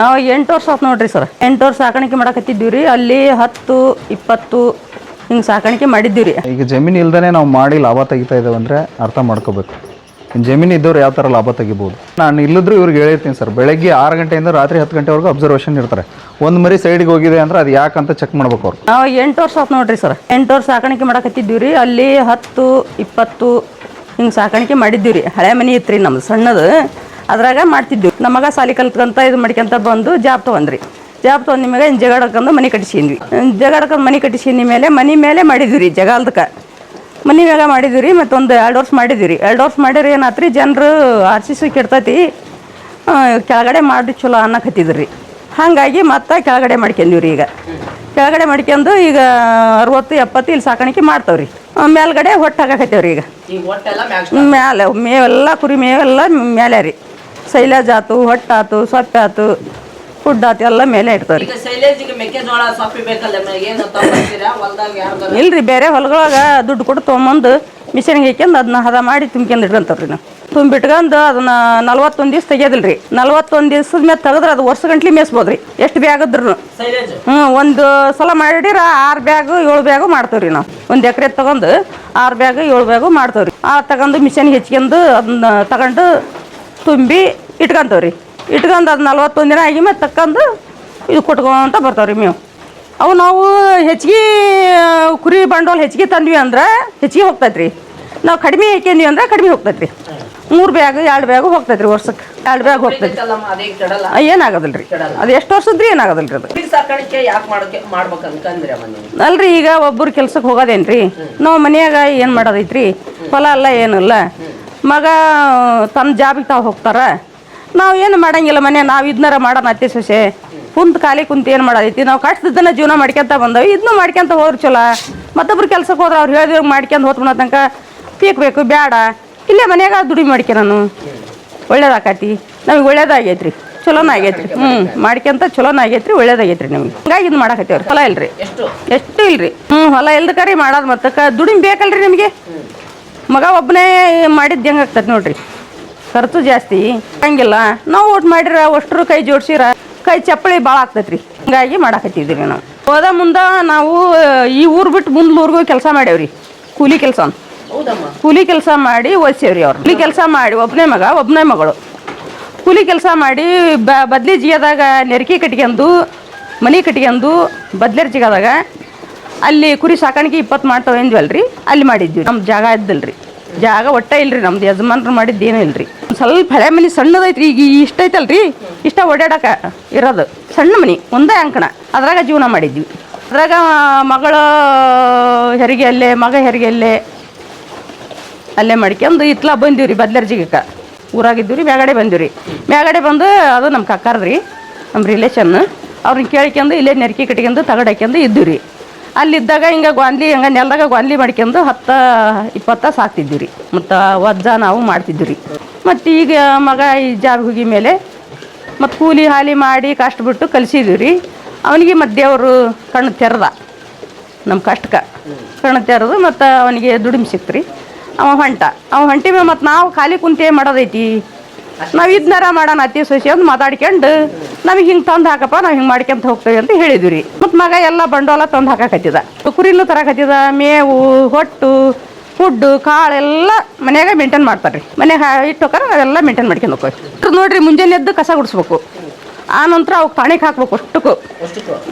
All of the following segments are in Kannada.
ನಾವು ಎಂಟು ವರ್ಷ ಆತು ನೋಡ್ರಿ ಸರ್. ಎಂಟು ವರ್ಷ ಸಾಕಾಣಿಕೆ ಮಾಡಕತ್ತಿದ್ದೀವಿ ರೀ ಅಲ್ಲಿ ಹತ್ತು ಇಪ್ಪತ್ತು ಹಿಂಗೆ ಸಾಕಾಣಿಕೆ ಮಾಡಿದ್ದೀವಿ ರೀ ಈಗ ಜಮೀನು ಇಲ್ದೇ ನಾವು ಮಾಡಿ ಲಾಭ ತೆಗಿತಾ ಇದ್ದೇವೆ ಅಂದರೆ ಅರ್ಥ ಮಾಡ್ಕೋಬೇಕು. ಜಮೀನ್ ಇದ್ದವ್ರು ಯಾವ ಥರ ಲಾಭ ತೆಗಿಬೋದು? ನಾನು ಇಲ್ಲದ್ರು ಇವ್ರಿಗೆ ಹೇಳಿರ್ತೀನಿ ಸರ್. ಬೆಳಗ್ಗೆ ಆರು ಗಂಟೆಯಿಂದ ರಾತ್ರಿ ಹತ್ತು ಗಂಟೆವರೆಗೂ ಅಬ್ಸರ್ವೇಷನ್ ಇರ್ತಾರೆ. ಒಂದು ಮರಿ ಸೈಡ್ಗೆ ಹೋಗಿದೆ ಅಂದ್ರೆ ಅದು ಯಾಕಂತ ಚೆಕ್ ಮಾಡ್ಬೇಕು ಅವ್ರು. ನಾವು ಎಂಟು ವರ್ಷ ಆತು ನೋಡ್ರಿ ಸರ್. ಎಂಟು ವರ್ಷ ಸಾಕಾಣಿಕೆ ಮಾಡಕತ್ತಿದ್ದೀವಿ ರೀ ಅಲ್ಲಿ ಹತ್ತು ಇಪ್ಪತ್ತು ಹಿಂಗೆ ಸಾಕಾಣಿಕೆ ಮಾಡಿದ್ದೀವಿ ರೀ ಹಳೆ ಮನೆ ಇತ್ತು ರೀ ನಮ್ದು ಸಣ್ಣದು. ಅದ್ರಾಗ ಮಾಡ್ತಿದ್ವಿ. ನಮ್ಮ ಮಗ ಸಾಲಿ ಕಲ್ತ್ಕಂತ ಇದು ಮಾಡ್ಕೊಂತ ಬಂದು ಜಾಬ್ ತೊಗೊಂಡ್ರಿ. ಜಾಬ್ ತೊಗೊಂಡ ನಿಮಗೆ ಜಗಾಡ್ಕೊಂಡು ಮನೆ ಕಟ್ಟಿಸಿದ್ವಿ. ಜಗಾಡ್ಕೊಂಡು ಮನೆ ಕಟ್ಟಿಸಿದ ಮೇಲೆ ಮನೆ ಮೇಲೆ ಮಾಡಿದ್ವಿ ರೀ ಜಗಾಲ್ದಕ್ಕೆ ಮನೆ ಮೇಲೆ ಮಾಡಿದ್ವಿ ರೀ ಮತ್ತೊಂದು ಎರಡು ವರ್ಷ ಮಾಡಿದ್ವಿ ರೀ ಎರಡು ವರ್ಷ ಮಾಡಿದ್ರೆ ಏನಾತ್ರಿ ಜನರು ಆರ್ ಸಿ ಸಿ ಕೆಡ್ತೈತಿ ಕೆಳಗಡೆ ಮಾಡಿ ಚಲೋ ಅನ್ನಕತ್ತಿದ್ರು. ರೀ ಹಾಗಾಗಿ ಮತ್ತೆ ಕೆಳಗಡೆ ಮಾಡ್ಕೊಂಡ್ವಿ ರೀ ಈಗ. ಕೆಳಗಡೆ ಮಾಡ್ಕೊಂಡು ಈಗ ಅರವತ್ತು ಎಪ್ಪತ್ತು ಇಲ್ಲಿ ಸಾಕಾಣಿಕೆ ಮಾಡ್ತಾವ್ರಿ. ಮೇಲ್ಗಡೆ ಹೊಟ್ಟು ಹಾಕಕತ್ತೇವ್ರಿ ಈಗ. ಮ್ಯಾಲೆ ಮೇವೆಲ್ಲ ಕುರಿ ಮೇವೆಲ್ಲ ಮೇಲೆ ರೀ. ಸೈಲೇಜ್ ಆತು ಹೊಟ್ಟಾತು ಸೊಪ್ಪೆ ಆತು ಫುಡ್ ಆತು ಎಲ್ಲ ಮೇಲೆ ಇಡ್ತಾವ್ರಿ. ಈಗ ಶೈಲೇಜಿಗೆ ಮೆಕ್ಕೆಜೋಳ ಸೊಪ್ಪಿ ಬೇಕಲ್ಲ ಮ- ಏನು ತಗೊಂಡ್ಬರ್ತೀರಾ ಹೊಲ್ದಾಗ ಯಾರ್ದಾರ ಇಲ್ರಿ ಬೇರೆ ಹೊಲಗಳಾಗ ದುಡ್ಡು ಕೊಟ್ಟು ತೊಗೊಂಬಂದು ಮಿಷನ್ಗೆ ಹಾಕ್ಯಂದು ಅದನ್ನ ಹದ ಮಾಡಿ ತುಂಬ್ಕೊಂಡು ಇಟ್ಕೊಂತಾವ್ರಿ ನಾವು. ತುಂಬಿಟ್ಕೊಂಡು ಅದನ್ನ ನಲ್ವತ್ತೊಂದು ದಿವ್ಸ ರೀ ನಲ್ವತ್ತೊಂದು ದಿವ್ಸದ ಮೇಲೆ ತೆಗೆದ್ರೆ ಅದು ವರ್ಷ ಗಂಟ್ಲಿ ಮೇಯಿಸ್ಬೋದ್ರಿ. ಎಷ್ಟು ಬ್ಯಾಗ್ ಇದ್ರು ಶೈಲೇಜ್? ಹ್ಞೂ ಒಂದು ಸಲ ಮಾಡಿರ ಆರು ಬ್ಯಾಗು ಏಳು ಬ್ಯಾಗು ಮಾಡ್ತೇವ್ರಿ ನಾವು. ಒಂದು ಎಕರೆ ತಗೊಂಡು ಆರು ಬ್ಯಾಗು ಏಳು ಬ್ಯಾಗು ಮಾಡ್ತೇವ್ರಿ. ಆ ತಗೊಂಡು ಮಿಷನ್ಗೆ ಹೆಚ್ಕೊಂಡು ಅದನ್ನ ತಗೊಂಡು ತುಂಬಿ ಇಟ್ಕೊಂತೇವ್ರಿ. ಇಟ್ಕೊಂಡು ಅದು ನಲ್ವತ್ತೊಂದು ದಿನ ಆಗಿ ಮತ್ತೆ ತಕ್ಕಂದು ಇದು ಕೊಟ್ಕೊಂತ ಬರ್ತಾವ್ರಿ ಮೇವು. ಅವು ನಾವು ಹೆಚ್ಚಿಗೆ ಕುರಿ ಬಂಡವಾಳ ಹೆಚ್ಚಿಗೆ ತಂದ್ವಿ ಅಂದ್ರೆ ಹೆಚ್ಚಿಗೆ ಹೋಗ್ತೈತ್ರಿ. ನಾವು ಕಡಿಮೆ ಹಾಕ್ಯಂದ್ವಿ ಅಂದ್ರೆ ಕಡಿಮೆ ಹೋಗ್ತೈತ್ರಿ. ಮೂರು ಬ್ಯಾಗ್ ಎರಡು ಬ್ಯಾಗು ಹೋಗ್ತೈತ್ರಿ ವರ್ಷಕ್ಕೆ ಎರಡು ಬ್ಯಾಗ್ ಹೋಗ್ತೈತಿ ಏನಾಗೋದಿಲ್ಲ ರೀ ಅದು ಎಷ್ಟು ವರ್ಷದ್ರಿ ಏನಾಗೋದಿಲ್ಲ ರೀ ಅದು ಅಲ್ರಿ ಈಗ ಒಬ್ಬರು ಕೆಲ್ಸಕ್ಕೆ ಹೋಗೋದೇನ್ರಿ? ನಾವು ಮನೆಯಾಗ ಏನು ಮಾಡೋದೈತ್ರಿ? ಹೊಲ ಅಲ್ಲ ಏನಿಲ್ಲ. ಮಗ ತನ್ನ ಜಾಬಿಗೆ ತಾವು ಹೋಗ್ತಾರೆ. ನಾವು ಏನು ಮಾಡಂಗಿಲ್ಲ ಮನೆ ನಾವು ಇದನ್ನಾರ ಮಾಡೋಣ ಅತ್ತೆ ಸೊಸೆ. ಕುಂತ ಖಾಲಿ ಕುಂತ ಏನು ಮಾಡೋದೈತಿ ನಾವು ಕಷ್ಟದನ್ನ ಜೀವನ ಮಾಡ್ಕೊಂತ ಬಂದವು. ಇದನ್ನು ಮಾಡ್ಕೊಂತ ಹೋದ್ರೆ ಚಲೋ. ಮತ್ತೊಬ್ರು ಕೆಲ್ಸಕ್ಕೆ ಹೋದ್ರೆ ಅವ್ರು ಹೇಳಿದ್ರೆ ಮಾಡ್ಕೊಂಡು ಹೋತ್ಬಿಡೋ ತನಕ ಪೀಕ್ಬೇಕು ಬೇಡ ಇಲ್ಲೇ ಮನ್ಯಾಗ ದುಡಿ ಮಾಡ್ಕೆ ನಾನು. ಒಳ್ಳೇದಾಕತಿ ನಮಗೆ ಒಳ್ಳೇದಾಗೈತ್ರಿ. ಚಲೋನ ಆಗೈತ್ರಿ. ಹ್ಞೂ ಮಾಡ್ಕೊಂತ ಚಲೋನ ಆಗೈತ್ರಿ ಒಳ್ಳೇದಾಗೈತ್ರಿ ನಮಗೆ. ಹಂಗಾಗಿ ಇದು ಮಾಡಾಕತ್ತೀವ್ರಿ. ಹೊಲ ಇಲ್ರಿ. ಎಷ್ಟು? ಎಷ್ಟು ಇಲ್ರಿ. ಹ್ಞೂ ಹೊಲ ಇಲ್ದಕರಿ ಮಾಡೋದು ಮತ್ತೆ ಕ ದುಡಿಮೆ ಬೇಕಲ್ರಿ ನಿಮಗೆ? ಮಗ ಒಬ್ಬನೇ ಮಾಡಿದ್ದು ಹೆಂಗೆ ಆಗ್ತದೆ ನೋಡ್ರಿ? ಖರ್ಚು ಜಾಸ್ತಿ ಹಂಗಿಲ್ಲ. ನಾವು ಒಟ್ಟು ಮಾಡಿರ ಅಷ್ಟರು ಕೈ ಜೋಡಿಸಿರ ಕೈ ಚಪ್ಪಳಿ ಭಾಳ ಆಗ್ತೈತ್ರಿ. ಹಂಗಾಗಿ ಮಾಡಾಕತ್ತಿದ್ದೀವಿ ನಾವು. ಹೋದ ಮುಂದೆ ನಾವು ಈ ಊರು ಬಿಟ್ಟು ಮುಂದೆ ಊರಿಗೂ ಕೆಲಸ ಮಾಡೇವ್ರಿ ಕೂಲಿ ಕೆಲಸ ಕೂಲಿ ಕೆಲಸ ಮಾಡಿ ಓದಿಸೇವ್ರಿ ಅವ್ರು. ಕೂಲಿ ಕೆಲಸ ಮಾಡಿ ಒಬ್ಬನೇ ಮಗ ಒಬ್ಬನೇ ಮಗಳು. ಕೂಲಿ ಕೆಲಸ ಮಾಡಿ ಬ ಬದ್ಲಿ ಜಿಗದಾಗ ನೆರಕಿ ಕಟ್ಕೊಂಡು ಮನೆ ಕಟ್ಕೊಂಡು ಬದ್ಲೇರ್ ಜಿಗದಾಗ ಅಲ್ಲಿ ಕುರಿ ಸಾಕಾಣಿಕೆ ಇಪ್ಪತ್ತು ಮಾಡ್ತಾವೆ ಅಂದ್ವಲ್ರಿ? ಅಲ್ಲಿ ಮಾಡಿದ್ವಿ. ನಮ್ಮ ಜಾಗ ಇದ್ದಲ್ರಿ. ಜಾಗ ಒಟ್ಟ ಇಲ್ರಿ ನಮ್ದು. ಯಜಮಾನ್ರು ಮಾಡಿದ್ದು ಏನೂ ಇಲ್ರಿ. ಸ್ವಲ್ಪ ಹಳೆ ಮನೆ ಸಣ್ಣದೈತ್ರಿ. ಈಗ ಇಷ್ಟ ಐತಲ್ರಿ? ಇಷ್ಟ ಓಡಾಡಕ ಇರೋದು. ಸಣ್ಣ ಮನೆ, ಒಂದೇ ಅಂಕಣ. ಅದ್ರಾಗ ಜೀವನ ಮಾಡಿದ್ವಿ. ಅದ್ರಾಗ ಮಗಳ ಹೆರಿಗೆ ಅಲ್ಲೇ, ಮಗ ಹೆರಿಗೆ ಅಲ್ಲೇ ಅಲ್ಲೇ ಮಾಡ್ಕೊಂಡು ಇತ್ಲ ಬಂದೀವಿ ರೀ ಬದ್ಲರ್ಜಿಗಕ್ಕ. ಊರಾಗಿದ್ದೀವಿ ರೀ ಮ್ಯಾಗಡೆ ಬಂದೀವಿ ರೀ ಮ್ಯಾಗಡೆ ಬಂದು ಅದು ನಮ್ಮ ಕಕ್ಕಾರ್ದು ರೀ ನಮ್ಮ ರಿಲೇಷನ್ ಅವ್ರನ್ನ ಕೇಳ್ಕೊಂಡು ಇಲ್ಲೇ ನೆರಕಿ ಕಟ್ಕೊಂಡು ತಗಡ್ ಹಾಕ್ಯಂದು ಇದ್ದೀವಿ ರೀ ಅಲ್ಲಿದ್ದಾಗ ಹಿಂಗೆ ಗೊಂದ್ಲಿ ಹಿಂಗೆ ನೆಲದಾಗ ಗೊಂದ್ಲಿ ಮಾಡ್ಕೊಂಡು ಹತ್ತು, ಇಪ್ಪತ್ತ ಸಾಕ್ತಿದ್ವಿ ರೀ ಮತ್ತು ವಜ್ಜ ನಾವು ಮಾಡ್ತಿದ್ವಿ ರೀ ಮತ್ತು ಈಗ ಮಗ ಈ ಜಾಬ್ ಹೋಗಿ ಮೇಲೆ ಮತ್ತು ಕೂಲಿ ಹಾಲಿ ಮಾಡಿ ಕಷ್ಟ ಬಿಟ್ಟು ಕಲಿಸಿದ್ವಿ ರೀ ಅವನಿಗೆ ಮತ್ತು ದೇವರು ಕಣ್ಣು ತೆರೆದ. ನಮ್ಮ ಕಷ್ಟಕ್ಕೆ ಕಣ್ಣು ತೆರೆದು ಮತ್ತು ಅವನಿಗೆ ದುಡಿಮೆ ಸಿಕ್ತು ರೀ ಅವ ಹೊಂಟ. ಅವ ಹೊಂಟಿ ಮತ್ತು ನಾವು ಖಾಲಿ ಕುಂತೇ ಮಾಡೋದೈತಿ. ನಾವು ಇದ್ನಾರ ಮಾಡೋಣ ಅತಿ ಸೊಸಿ ಅಂತ ಮಾತಾಡ್ಕೊಂಡು ನಮಗೆ ಹಿಂಗೆ ತಂದು ಹಾಕಪ್ಪ ನಾವು ಹಿಂಗೆ ಮಾಡ್ಕೊಂತ ಹೋಗ್ತೇವೆ ಅಂತ ಹೇಳಿದ್ವಿ ರೀ ಮತ್ತು ಮಗ ಎಲ್ಲ ಬಂಡವಾಳ ತಂದು ಹಾಕಕತ್ತಿದ. ಕುರಿನೂ ತರಕತ್ತಿದ ಮೇವು ಹೊಟ್ಟು ಫುಡ್ಡು ಕಾಳು ಎಲ್ಲ ಮನ್ಯಾಗ ಮೇಂಟೈನ್ ಮಾಡ್ತಾರೆ ರೀ ಮನ್ಯಾಗ ಇಟ್ಟು ಹೋಗಾರ ಅವೆಲ್ಲ ಮೇಂಟೈನ್ ಮಾಡ್ಕೊಂಡು ಹೋಗ್ತೀವಿ ನೋಡ್ರಿ ಮುಂಜಾನೆ ಎದ್ದು ಕಸ ಗುಡಿಸ್ಬೇಕು. ಆ ನಂತರ ಅವ್ಕೆ ಟಾಣಿಕ್ ಹಾಕ್ಬೇಕು ಅಷ್ಟಕ್ಕೂ.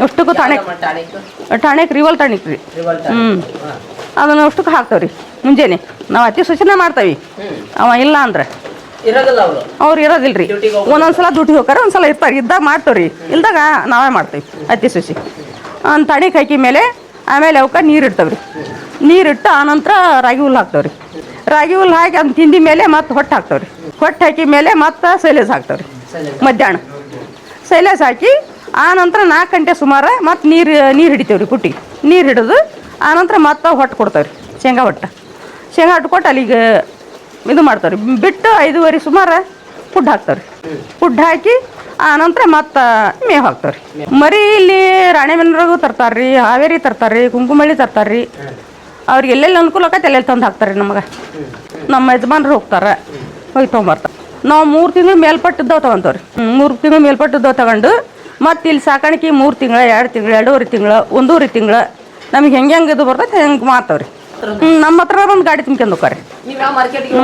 ಅಷ್ಟಕ್ಕೂ? ಟಾಣಿಕ್. ಟಾಣಿಕ್? ರಿವಲ್ ಟಾಣಿಕ್ ರೀ. ಹ್ಞೂ ಅದನ್ನು ಅಷ್ಟಕ್ಕೆ ಹಾಕ್ತೇವೆ ರೀ ಮುಂಜಾನೆ. ನಾವು ಅತಿ ಸೂಚನೆ ಮಾಡ್ತೇವೆ. ಅವ ಇಲ್ಲ ಅಂದ್ರೆ. ಅವರು. ಅವ್ರು ಇರೋದಿಲ್ರಿ. ಒಂದೊಂದ್ಸಲ ಡ್ಯೂಟಿ ಹೋಗ್ತಾರೆ ಒಂದ್ಸಲ ಇರ್ತಾರೆ. ಇದ್ದಾಗ ಮಾಡ್ತೇವೆ ರೀ ಇಲ್ದಾಗ ನಾವೇ ಮಾಡ್ತೇವೆ. ಅತಿ ಸುಸಿ. ಒಂದು ತಣಿಗೆ ಹಾಕಿ ಮೇಲೆ ಆಮೇಲೆ ಅವಕ್ಕೆ ನೀರು ಇಡ್ತೇವೆ ರೀ ನೀರಿಟ್ಟು ಆನಂತರ ರಾಗಿ ಹುಲ್ಲು ಹಾಕ್ತೇವೆ ರೀ ರಾಗಿ ಹುಲ್ಲು ಹಾಕಿ ಅದನ್ನ ತಿಂದಿ ಮೇಲೆ ಮತ್ತೆ ಹೊಟ್ಟೆ ಹಾಕ್ತೇವೆ ರೀ ಹೊಟ್ಟು ಹಾಕಿ ಮೇಲೆ ಮತ್ತೆ ಸೈಲೇಜ್ ಹಾಕ್ತೇವೆ ರೀ ಮಧ್ಯಾಹ್ನ. ಸೈಲೇಜ್ ಹಾಕಿ ಆನಂತರ ನಾಲ್ಕು ಗಂಟೆ ಸುಮಾರು ಮತ್ತೆ ನೀರು ನೀರು ಹಿಡಿತೇವ್ರಿ ಪುಟ್ಟಿ ನೀರು ಹಿಡಿದು ಆನಂತರ ಮತ್ತೆ ಹೊಟ್ಟೆ ಕೊಡ್ತೇವೆ ರೀ ಶೇಂಗಾ ಹೊಟ್ಟು. ಶೇಂಗಾ ಹೊಟ್ಟು ಕೊಟ್ಟು ಅಲ್ಲಿಗೆ ಇದು ಮಾಡ್ತಾರೆ. ಬಿಟ್ಟು ಐದುವರೆ ಸುಮಾರು ಫುಡ್ ಹಾಕ್ತಾರೆ. ಫುಡ್ ಹಾಕಿ, ಆ ನಂತರ ಮತ್ತೆ ಮೇವು ಹಾಕ್ತಾರೆ. ಮರಿ ಇಲ್ಲಿ ರಾಣೆಬೆನ್ನೂರಾಗೂ ತರ್ತಾರೆ ರೀ ಹಾವೇರಿ ತರ್ತಾರೆ ರೀ ಕುಂಕುಮಳ್ಳಿ ತರ್ತಾರೆ ರೀ ಅವ್ರಿಗೆ ಎಲ್ಲೆಲ್ಲಿ ಅನುಕೂಲ ಆಕೈತೆ ಎಲ್ಲೆಲ್ಲಿ ತಂದು ಹಾಕ್ತಾರೆ ನಮಗೆ. ನಮ್ಮ ಯಜಮಾನ್ರು ಹೋಗ್ತಾರೆ, ಹೋಗಿ ತೊಗೊಂಬರ್ತಾರೆ. ನಾವು ಮೂರು ತಿಂಗಳು ಮೇಲ್ಪಟ್ಟದ್ದವು ತೊಗೊಂತವ್ರಿ. ಮೂರು ತಿಂಗಳು ಮೇಲ್ಪಟ್ಟದ್ದವು ತಗೊಂಡು, ಮತ್ತು ಇಲ್ಲಿ ಸಾಕಾಣಿಕೆ ಮೂರು ತಿಂಗಳು, ಎರಡು ತಿಂಗಳು, ಎರಡೂವರೆ ತಿಂಗಳು, ಒಂದೂವರೆ ತಿಂಗಳು, ನಮಗೆ ಹೆಂಗೆ ಹೆಂಗೆ ಇದು ಬರ್ತೈತೆ ಹೆಂಗೆ ಮಾತವ್ರಿ ಹ್ಞೂ ನಮ್ಮ ಹತ್ರ ಒಂದು ಗಾಡಿ ತುಂಬ್ಕೊಂಡು ಹೋಗ್ರಿ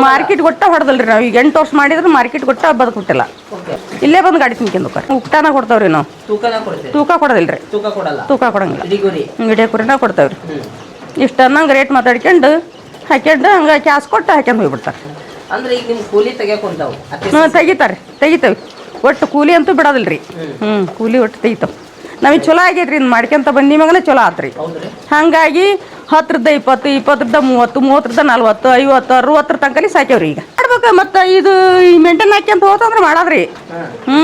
ಮಾರ್ಕೆಟ್ ಕೊಟ್ಟ ಹೊಡೆದಲ್ರಿ ನಾವು. ಈಗ ಎಂಟು ವರ್ಷ ಮಾಡಿದ್ರೆ ಮಾರ್ಕೆಟ್ ಕೊಟ್ಟ ಬದುಕುಟ್ಟಿಲ್ಲ ಇಲ್ಲೇ ಬಂದು ಗಾಡಿ ತುಂಬ್ಕೊಂಡು ಹೋಗ್ರಿ ಉಕ್ಟಾನ ಕೊಡ್ತಾವ್ರಿ ನಾವು. ತೂಕ ಕೊಡೋದಿಲ್ರಿ. ತೂಕ ಕೊಡಂಗಿಲ್ಲ. ಇಡೇ ಕುರಿನ ಕೊಡ್ತಾವ್ರಿ. ಹ್ಮ್. ಇಷ್ಟು ಅನ್ನಂಗೆ ರೇಟ್ ಮಾತಾಡ್ಕೊಂಡು ಹಾಕ್ಯಂಡು ಹಂಗೆ ಕ್ಯಾಸ್ ಕೊಟ್ಟು ಹಾಕ್ಯಂಡು ಹೋಗ್ಬಿಡ್ತಾರೆ. ಅಂದ್ರೆ ಈಗ ನಿಮ್ಮ ಕೂಲಿ ತೆಗಿತಾರೆ ತೆಗಿತೇವೆ. ಒಟ್ಟು ಕೂಲಿ ಅಂತೂ ಬಿಡೋದಿಲ್ರಿ. ಹ್ಞೂ ಕೂಲಿ ಒಟ್ಟು ತೆಗಿತಾವೆ. ನಮಗೆ ಚಲೋ ಆಗೈತ್ರಿ ಇನ್ನು ಮಾಡ್ಕೊಂತ ಬಂದು ಮಗನೇ ಚಲೋ ಆತ್ರಿ. ಹಾಗಾಗಿ ಹತ್ತರದ ಇಪ್ಪತ್ತು ಇಪ್ಪತ್ತರದ ಮೂವತ್ತು ಮೂವತ್ತರದ ನಲ್ವತ್ತು ಐವತ್ತು ಅರವತ್ತರ ತನಕಲಿ ಸಾಕ್ಯವ್ರಿ ಈಗ. ಮಾಡ್ಬೇಕು ಮತ್ತು ಇದು ಈ ಮೇಂಟೈನ್ ಹಾಕ್ಯಂತ ಹೋತಂದ್ರೆ ಮಾಡಾದ್ರಿ. ಹ್ಞೂ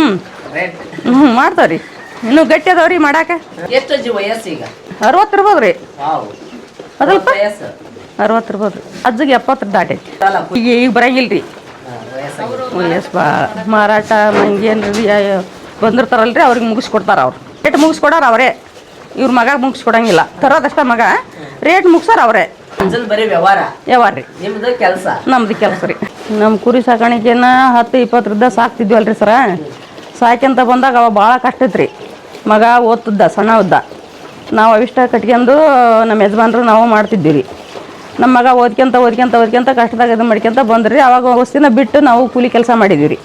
ಹ್ಞೂ ಮಾಡ್ತಾವ್ರಿ. ಇನ್ನು ಗಟ್ಟಿ ಅದಾವ್ರಿ ಮಾಡಾಕ. ವಯಸ್ಸು ಅರವತ್ತು ಇರ್ಬೋದು ರೀ ಅದಲ್ಪ? ವಯಸ್ಸು. ಅರವತ್ತು ಇರ್ಬೋದು ರೀ ಅಜ್ಜಿಗೆ ಎಪ್ಪತ್ತರ ದಾಟೈತಿ. ಈಗ ಈಗ ಬರಂಗಿಲ್ಲ ರೀ ಹಾ, ವಯಸ್ಸಾಗಿ ಎಸ್ ಬಾ ಮಾರಾಟ ಮಂಗೇನ್ರಿ ಬಂದಿರ್ತಾರಲ್ರಿ ಅವ್ರಿಗೆ ಮುಗಿಸ್ಕೊಡ್ತಾರ ಅವ್ರು. ರೇಟ್ ಮುಗಿಸ್ಕೊಡೋರು ಅವರೇ. ಇವ್ರ ಮಗ ಮುಗಿಸ್ಕೊಡಂಗಿಲ್ಲ. ತರೋದಷ್ಟ ಮಗ. ರೇಟ್ ಮುಗಿಸೋರು ಅವರೇ. ಬರೀ ವ್ಯವಹಾರ? ಯಾವಾರ ರೀ. ನಿಮ್ದು ಕೆಲಸ? ನಮ್ದು ಕೆಲಸ ರೀ. ನಮ್ಮ ಕುರಿ ಸಾಕಾಣಿಕೆನ ಹತ್ತು ಇಪ್ಪತ್ತರಿಂದ ಸಾಕ್ತಿದ್ವಲ್ರಿ ಸರ. ಸಾಕ್ಯಂತ ಬಂದಾಗ ಅವ ಭಾಳ ಕಷ್ಟ ಇತ್ತು ರೀ ಮಗ ಓದ್ತಿದ್ದ ಸಣ್ಣ ಉದ್ದ ನಾವು ಅವಿಷ್ಟ ಕಟ್ಕೊಂಡು ನಮ್ಮ ಯಜಮಾನ್ರು ನಾವು ಮಾಡ್ತಿದ್ವಿ ರೀ. ನಮ್ಮ ಮಗ ಓದ್ಕೊಂತ ಓದ್ಕೊಂತ ಓದ್ಕೊಂತ ಕಷ್ಟದಾಗ ಇದು ಮಾಡ್ಕೊಂತ ಬಂದ್ರಿ. ಅವಾಗ ವಸ್ತಿನ ಬಿಟ್ಟು ನಾವು ಕೂಲಿ ಕೆಲಸ ಮಾಡಿದ್ವಿ ರೀ.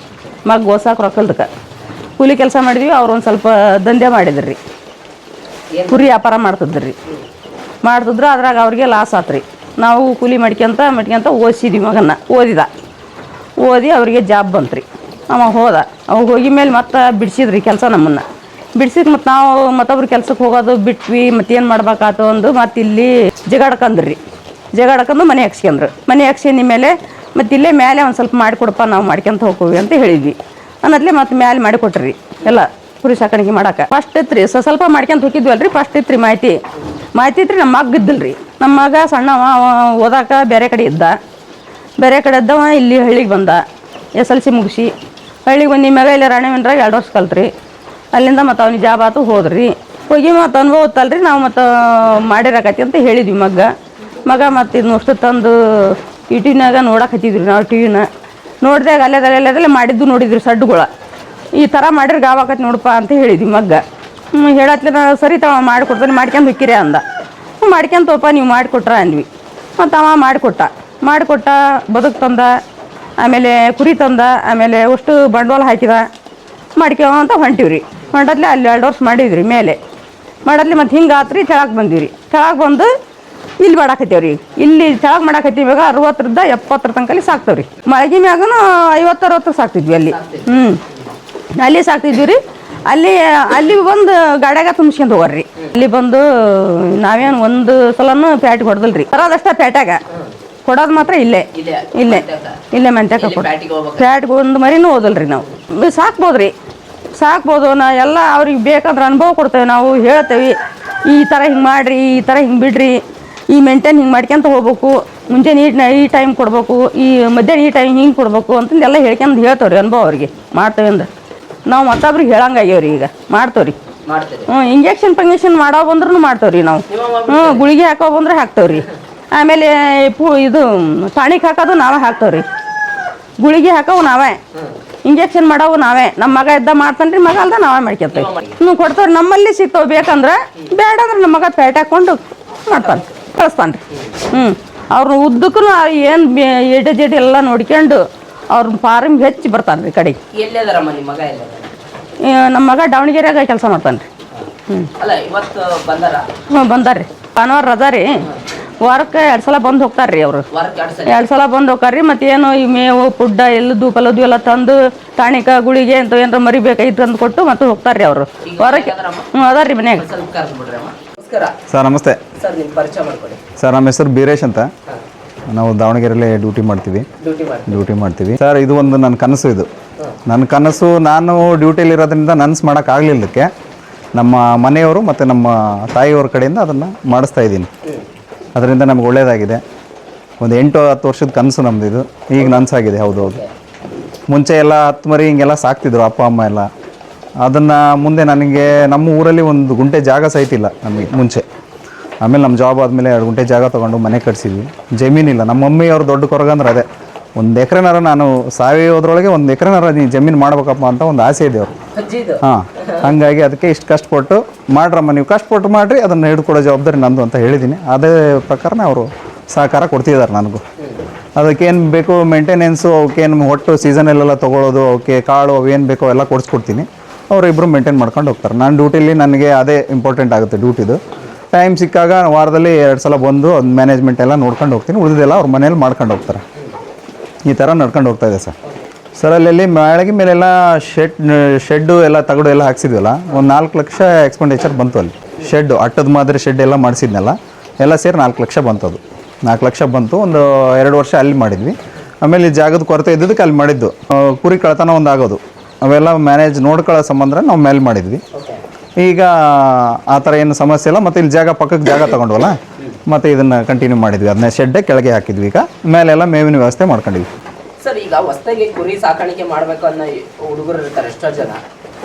ಮಗ ಓಸಾಕ ರೊಕ್ಕಲ್ದಕ್ಕೆ ಕೂಲಿ ಕೆಲಸ ಮಾಡಿದ್ವಿ ಅವ್ರು ಒಂದು ಸ್ವಲ್ಪ ದಂಧೆ ಮಾಡಿದ್ರು. ರೀ ಕುರಿ ವ್ಯಾಪಾರ ಮಾಡ್ತಿದ್ರಿ. ಮಾಡ್ತಿದ್ರು ಅದ್ರಾಗ ಅವ್ರಿಗೆ ಲಾಸ್ ಆತ್ರಿ. ನಾವು ಕೂಲಿ ಮಾಡ್ಕೊಂತ ಮಾಡ್ಕೊಂತ ಓದಿಸಿದ್ವಿ ಮಗನ್ನ ಓದಿದ. ಓದಿ ಅವರಿಗೆ ಜಾಬ್ ಬಂತ್ರಿ. ಅವ ಹೋದ. ಅವ ಹೋಗಿ ಮೇಲೆ ಮತ್ತೆ ಬಿಡಿಸಿದ್ರಿ ಕೆಲಸ ನಮ್ಮನ್ನು. ಬಿಡ್ಸಿದ್ ಮತ್ತು ನಾವು ಮತ್ತೊಬ್ರು ಕೆಲ್ಸಕ್ಕೆ ಹೋಗೋದು ಬಿಟ್ವಿ ಮತ್ತೇನು ಮಾಡ್ಬೇಕಾತು ಅಂದು ಮತ್ತೆ ಇಲ್ಲಿ ಜಗಾಡ್ಕಂದ್ರಿ ಜಗಾಡ್ಕೊಂಡು ಮನೆ ಹಾಕ್ಸ್ಕೊಂಡ್ರು. ಮನೆ ಹಾಕ್ಸ್ಕೊಂಡ ಮೇಲೆ ಮತ್ತೆ ಇಲ್ಲೇ ಮೇಲೆ ಒಂದು ಸ್ವಲ್ಪ ಮಾಡಿಕೊಡಪ್ಪ ನಾವು ಮಾಡ್ಕೊಂತ ಹೋಗ್ತೀವಿ ಅಂತ ಹೇಳಿದ್ವಿ. ಅನ್ನದ್ಲೆ ಮತ್ತೆ ಮ್ಯಾಲೆ ಮಾಡಿಕೊಟ್ರಿ ಎಲ್ಲ ಕುರಿ ಸಾಕಾಣಿಕೆ ಮಾಡಕ್ಕೆ ಫಸ್ಟ್ ಇತ್ರಿ ರೀ ಸ್ವಲ್ಪ ಮಾಡ್ಕೊಂತ ಹೋಗಿದ್ವಲ್ರಿ ಫಸ್ಟ್ ಇತ್ರಿ ಮಾಹಿತಿ ಮಾಹಿತಿ ಇತ್ರಿ ನಮ್ಮ ಮಗ ಇದ್ದಿಲ್ರಿ ನಮ್ಮ ಮಗ ಸಣ್ಣವ ಓದಾಕ ಬೇರೆ ಕಡೆ ಇದ್ದ ಬೇರೆ ಕಡೆ ಇದ್ದವ ಇಲ್ಲಿ ಹಳ್ಳಿಗೆ ಬಂದ ಎಸ್ ಎಲ್ ಸಿ ಮುಗಿಸಿ ಹಳ್ಳಿಗೆ ಬಂದು ಮ್ಯಾಗ ಇಲ್ಲಿ ರಾಣಿವೆಂದ್ರಾಗ ಎರಡು ವರ್ಷ ಕಲ್ತ್ರಿ ಅಲ್ಲಿಂದ ಮತ್ತು ಅವ್ನಿಗೆ ಜಾಬ್ ಆತು ಹೋದ್ರಿ ಹೋಗಿ ಮತ್ತು ಅನುಭವ ಹೊತ್ತಲ್ರಿ ನಾವು ಮತ್ತು ಮಾಡಿರಕತಿ ಅಂತ ಹೇಳಿದ್ವಿ ಮಗ ಮಗ ಮತ್ತು ಇದನ್ನ ಅಷ್ಟು ತಂದು ಯೂಟ್ಯೂಬ್ನಾಗ ನೋಡಕ್ಕೆ ಹತ್ತಿದ್ವಿ ನಾವು ಟಿ ವಿನ ನೋಡಿದಾಗ ಅಲ್ಲೇದಾಗ ಅಲ್ಲೇದಲ್ಲೇ ಮಾಡಿದ್ದು ನೋಡಿದ್ರಿ ಸಡ್ಡುಗಳು. ಈ ಥರ ಮಾಡಿರಿ ಗಾವಾಕತ್ತಿ ನೋಡಪ್ಪ ಅಂತ ಹೇಳಿದ್ವಿ ಮಗ್ಗ. ಹೇಳತ್ಲೆ ನಾ, ಸರಿ ತವ ಮಾಡಿಕೊಡ್ತಾನೆ, ಮಾಡ್ಕೊಂಡು ಹೋಕ್ಕಿರಿ ಅಂದ. ಹ್ಞೂ ಮಾಡ್ಕೊಂತಪ್ಪ ನೀವು ಮಾಡಿಕೊಟ್ರ ಅಂದ್ವಿ. ಮತ್ತು ಅವ ಮಾಡಿಕೊಟ್ಟ. ಮಾಡಿಕೊಟ್ಟ, ಬದುಕು ತಂದ, ಆಮೇಲೆ ಕುರಿ ತಂದ, ಆಮೇಲೆ ಅಷ್ಟು ಬಂಡವಾಳ ಹಾಕಿದ. ಮಾಡ್ಕೊಂತ ಹೊಂಟಿವ್ರಿ. ಹೊಂಟದ್ಲೆ ಅಲ್ಲಿ ಎರಡು ವರ್ಷ ಮಾಡಿದ್ರಿ, ಮೇಲೆ. ಮಾಡದ್ಲಿ ಮತ್ತು ಹಿಂಗೆ ಆತ್ರಿ, ಕೆಳಗೆ ಬಂದಿವ್ರಿ. ಕೆಳಗೆ ಬಂದು ಇಲ್ಲಿ ಮಾಡಾಕತ್ತೇವ್ರಿ. ಇಲ್ಲಿ ಕೆಳಗೆ ಮಾಡಾಕತ್ತೀವಿ ಇವಾಗ ಅರವತ್ತರಿಂದ ಎಪ್ಪತ್ತರ ತನಕಲ್ಲಿ ಸಾಕ್ತೇವ್ರಿ. ಮಳಗಿ ಮ್ಯಾಗನು ಐವತ್ತು ಅರವತ್ತು ಸಾಕ್ತಿದ್ವಿ ಅಲ್ಲಿ. ಹ್ಞೂ ಅಲ್ಲಿ ಸಾಕ್ತಿದ್ವಿ ರೀ ಅಲ್ಲಿ ಅಲ್ಲಿ ಬಂದು ಗಾಡ್ಯಾಗ ತುಂಬಿಸ್ಕೊಂಡು ಹೋಗ್ರಿ ಅಲ್ಲಿ ಬಂದು ನಾವೇನು ಒಂದು ಸಲನೂ ಪ್ಯಾಟ್ ಹೊಡೆದಲ್ರಿ. ಬರೋದಷ್ಟ ಪ್ಯಾಟ್ಯಾಗ. ಕೊಡೋದು ಮಾತ್ರ ಇಲ್ಲೇ. ಇಲ್ಲೇ. ಇಲ್ಲೇ. ಮಂತ್ಯಾಕ ಇಲ್ಲಿ ಕೊಡ ಪ್ಯಾಟಿಗೆ ಒಂದು ಮರಿನೂ ಓದಲ್ರಿ ನಾವು. ಸಾಕ್ಬೋದು ಸಾಕ್ಬೋದ್ರಿ. ಸಾಕ್ಬೋದು ನಾ ಎಲ್ಲ ಅವ್ರಿಗೆ ಬೇಕಾದ್ರೆ ಅನುಭವ ಕೊಡ್ತೇವೆ. ನಾವು ಹೇಳ್ತೇವೆ. ಈ ಥರ ಹಿಂಗೆ ಮಾಡ್ರಿ ಈ ಥರ ಹಿಂಗೆ ಬಿಡ್ರಿ. ಈ ಮೇಂಟೈನ್ ಹಿಂಗೆ ಮಾಡ್ಕೊಂತ ಹೋಗ್ಬೇಕು ಮುಂಜಾನೆ ಈ ಈ ಟೈಮ್ ಕೊಡ್ಬೇಕು ಈ ಮಧ್ಯಾಹ್ನ ಈ ಟೈಮ್ ಹಿಂಗೆ ಕೊಡ್ಬೇಕು ಅಂತಂದು ಎಲ್ಲ ಹೇಳ್ಕೊಂಡು ಹೇಳ್ತೇವ್ರಿ ಅನುಭವ ಅವ್ರಿಗೆ. ಮಾಡ್ತೇವೆ ಅಂದ್ರೆ. ನಾವು ಮತ್ತೊಬ್ರಿಗೆ ಹೇಳಂಗಾಗ್ಯವ್ರಿ ಈಗ. ಮಾಡ್ತೇವ್ರಿ. ಹ್ಞೂ ಇಂಜೆಕ್ಷನ್ ಪಂಜೆಕ್ಷನ್ ಮಾಡೋ ಬಂದ್ರೂ ಮಾಡ್ತೇವ್ರಿ ನಾವು. ಹ್ಞೂ ಗುಳಿಗೆ ಹಾಕೋ ಬಂದ್ರೆ ಹಾಕ್ತೇವ್ರಿ. ಆಮೇಲೆ ಪೂ ಇದು ಟಾಣಿಕ್ ಹಾಕೋದು ನಾವೇ ಹಾಕ್ತೇವ್ರಿ. ಗುಳಿಗೆ ಹಾಕೋವು ನಾವೇ. ಇಂಜೆಕ್ಷನ್ ಮಾಡೋವು ನಾವೇ. ನಮ್ಮ ಮಗ ಇದ್ದ ಮಾಡ್ತಾನ್ರಿ ಮಗ ಅಲ್ದ ನಾವೇ ಮಾಡ್ಕೊತೇವೆ ಹ್ಞೂ ಕೊಡ್ತೇವ್ರಿ ನಮ್ಮಲ್ಲಿ ಸಿಗ್ತಾವೆ ಬೇಕಂದ್ರೆ ಬೇಡ ಅಂದ್ರೆ ನಮ್ಮ ಮಗ ಪೇಟೆ ಹಾಕ್ಕೊಂಡು ಮಾಡ್ತಾನೆ ಕಳಿಸ್ತಾನೆ ರೀ. ಹ್ಞೂ ಅವ್ರ ಉದ್ದಕ್ಕೂ ಏನು ಎಡೆ ಜೆಡೆ ಎಲ್ಲ ನೋಡ್ಕೊಂಡು ಅವ್ರ ಫಾರಮ್ಗೆ ಹೆಚ್ಚಿ ಬರ್ತಾನೆ ರೀ ಕಡೆಗೆ ನಮ್ಮ ಮಗ ದಾವಣಗೆರೆಯಾಗ ಕೆಲಸ ಮಾಡ್ತಾನೆ ರೀ. ಹ್ಞೂ ಬಂದಾರ? ರೀ. ಭಾನುವಾರ ರಜಾ ರೀ. ವಾರಕ್ಕೆ ಎರಡು ಸಲ ಬಂದು ಹೋಗ್ತಾರೆ ರೀ ಅವರು. ಎರಡು ಸಲ? ಬಂದು ಹೋಗ್ತಾರೆ ರೀ ಏನು ಈ ಮೇವು ಪುಡ್ಡ ಎಲ್ಲದು ಪಲದು ಎಲ್ಲ ತಂದು ಟಾಣಿಕ ಗುಳಿಗೆ ಅಂತ ಏನಾರ ಮರಿಬೇಕಾಯ್ತು ತಂದು ಕೊಟ್ಟು ಮತ್ತೆ ಹೋಗ್ತಾರೆ ರೀ ಅವರು. ವಾರಕ್ಕೆ ಹ್ಞೂ ಅದಾರ ರೀ ಮನ್ಯಾಗ. ನಮಸ್ಕಾರ. ಸರ್ ನಮಸ್ತೆ. ಸರ್ ನಿಮ್ಮ ಪರಿಚಯ ಮಾಡ್ಕೊಡಿ ಸರ್ ನಮ್ಮ ಹೆಸರು ಬೀರೇಶ್ ಅಂತ. ನಾವು ದಾವಣಗೆರೆಯಲ್ಲಿ ಡ್ಯೂಟಿ ಮಾಡ್ತೀವಿ. ಡ್ಯೂಟಿ ಮಾಡಿ ಡ್ಯೂಟಿ ಮಾಡ್ತೀವಿ. ಸರ್ ಇದು ಒಂದು ನನ್ನ ಕನಸು ಇದು. ನನ್ನ ಕನಸು ನಾನು ಡ್ಯೂಟಿಯಲ್ಲಿ ಇರೋದ್ರಿಂದ ನನ್ಸ್ ಮಾಡೋಕ್ಕಾಗಲಿಲ್ಲಕ್ಕೆ ನಮ್ಮ ಮನೆಯವರು ಮತ್ತು ನಮ್ಮ ತಾಯಿಯವ್ರ ಕಡೆಯಿಂದ ಅದನ್ನು ಮಾಡಿಸ್ತಾ ಇದ್ದೀನಿ. ಅದರಿಂದ ನಮ್ಗೆ ಒಳ್ಳೆಯದಾಗಿದೆ ಒಂದು ಎಂಟು ಹತ್ತು ವರ್ಷದ ಕನಸು ನಮ್ಮದು ಇದು. ಈಗ ನನ್ಸಾಗಿದೆ. ಹೌದು ಹೌದು. ಮುಂಚೆ ಎಲ್ಲ ಹತ್ತು ಮರಿ ಹಿಂಗೆಲ್ಲ ಸಾಕ್ತಿದ್ರು ಅಪ್ಪ ಅಮ್ಮ ಎಲ್ಲ. ಅದನ್ನು ಮುಂದೆ ನನಗೆ ನಮ್ಮ ಊರಲ್ಲಿ ಒಂದು ಗುಂಟೆ ಜಾಗ ಸಹಿತ ಇಲ್ಲ ನಮಗೆ ಮುಂಚೆ. ಆಮೇಲೆ ನಮ್ಮ ಜಾಬ್ ಆದಮೇಲೆ ಎರಡು ಗುಂಟೆ ಜಾಗ ತೊಗೊಂಡು ಮನೆ ಕಟ್ಸಿದ್ವಿ. ಜಮೀನಿಲ್ಲ ನಮ್ಮ ಮಮ್ಮಿ ಅವ್ರು ದೊಡ್ಡ ಕೊರಗ ಅಂದ್ರೆ ಅದೇ. ಒಂದು ಎಕರೆನಾರ ನಾನು ಸಾಯೋದ್ರೊಳಗೆ ಒಂದು ಎಕರೆನಾರ ನೀ ಜಮೀನು ಮಾಡ್ಬೇಕಪ್ಪ ಅಂತ ಒಂದು ಆಸೆ ಇದೆ ಅವರು. ಹಾಂ. ಹಂಗಾಗಿ ಅದಕ್ಕೆ ಇಷ್ಟು ಕಷ್ಟಪಟ್ಟು ಮಾಡ್ರಮ್ಮ ನೀವು ಕಷ್ಟಪಟ್ಟು ಮಾಡಿರಿ ಅದನ್ನು ಹಿಡ್ಕೊಡೋ ಜವಾಬ್ದಾರಿ ನಂದು ಅಂತ ಹೇಳಿದ್ದೀನಿ ಅದೇ ಪ್ರಕಾರನೇ ಅವರು ಸಹಕಾರ ಕೊಡ್ತಿದ್ದಾರೆ ನನಗೂ. ಅದಕ್ಕೇನು ಬೇಕು ಮೇಂಟೆನೆನ್ಸು ಅವಕ್ಕೇನು ಹೊಟ್ಟು ಸೀಸನಲ್ಲೆಲ್ಲ ತೊಗೊಳೋದು ಅವಕ್ಕೆ ಕಾಳು ಅವೇನು ಬೇಕೋ ಎಲ್ಲ ಕೊಡಿಸ್ಕೊಡ್ತೀನಿ. ಅವರು ಇಬ್ಬರು ಮೇಂಟೈನ್ ಮಾಡ್ಕೊಂಡು ಹೋಗ್ತಾರೆ. ನಾನು ಡ್ಯೂಟಿಲಿ ನನಗೆ ಅದೇ ಇಂಪಾರ್ಟೆಂಟ್ ಆಗುತ್ತೆ ಡ್ಯೂಟಿದು ಟೈಮ್ ಸಿಕ್ಕಾಗ ವಾರದಲ್ಲಿ ಎರಡು ಸಲ ಬಂದು ಅದು ಮ್ಯಾನೇಜ್ಮೆಂಟ್ ಎಲ್ಲ ನೋಡ್ಕೊಂಡು ಹೋಗ್ತೀನಿ. ಉಳಿದೆಲ್ಲ ಅವ್ರ ಮನೇಲಿ ಮಾಡ್ಕೊಂಡು ಹೋಗ್ತಾರೆ. ಈ ಥರ ನಡ್ಕೊಂಡು ಹೋಗ್ತಾ ಇದೆ ಸರ್. ಸರ್ ಅಲ್ಲಿ ಮ್ಯಾಳಗಿ ಮೇಲೆಲ್ಲ ಶೆಡ್ ಶೆಡ್ಡು ಎಲ್ಲ ತಗಡು ಎಲ್ಲ ಹಾಕ್ಸಿದ್ವಲ್ಲ, ಒಂದು ನಾಲ್ಕು ಲಕ್ಷ ಎಕ್ಸ್ಪೆಂಡಿಚರ್ ಬಂತು ಅಲ್ಲಿ. ಶೆಡ್ಡು ಅಟ್ಟದ ಮಾದರಿ ಶೆಡ್ ಎಲ್ಲ ಮಾಡಿಸಿದ್ನಲ್ಲ, ಎಲ್ಲ ಸೇರಿ ನಾಲ್ಕು ಲಕ್ಷ ಬಂತು ಅದು. ನಾಲ್ಕು ಲಕ್ಷ ಬಂತು, ಒಂದು ಎರಡು ವರ್ಷ ಅಲ್ಲಿ ಮಾಡಿದ್ವಿ. ಆಮೇಲೆ ಜಾಗದ ಕೊರತೆ ಇದ್ದಿದ್ದಕ್ಕೆ ಅಲ್ಲಿ ಮಾಡಿದ್ದು. ಕುರಿ ಕಳ್ತನ ಒಂದು ಆಗೋದು. ಅವೆಲ್ಲ ಮ್ಯಾನೇಜ್ ನೋಡ್ಕೊಳ್ಳೋ ಸಂಬಂಧ ನಾವು ಮೇಲೆ ಮಾಡಿದ್ವಿ. ಈಗ ಆ ಥರ ಏನು ಸಮಸ್ಯೆ ಇಲ್ಲ ಮತ್ತು ಇಲ್ಲಿ ಜಾಗ ಪಕ್ಕಕ್ಕೆ ಜಾಗ ತಗೊಂಡ್ವಲ್ಲ ಮತ್ತು ಇದನ್ನು ಕಂಟಿನ್ಯೂ ಮಾಡಿದ್ವಿ. ಅದನ್ನ ಶೆಡ್ಡೆ ಕೆಳಗೆ ಹಾಕಿದ್ವಿ ಈಗ. ಮೇಲೆಲ್ಲ ಮೇವಿನ ವ್ಯವಸ್ಥೆ ಮಾಡ್ಕೊಂಡಿದ್ವಿ. ಸರ್ ಈಗ ಹೊಸದಾಗಿ ಕುರಿ ಸಾಕಾಣಿಕೆ ಮಾಡಬೇಕು ಅನ್ನೋ ಹುಡುಗರು ಇರ್ತಾರೆ ಎಷ್ಟೋ ಜನ.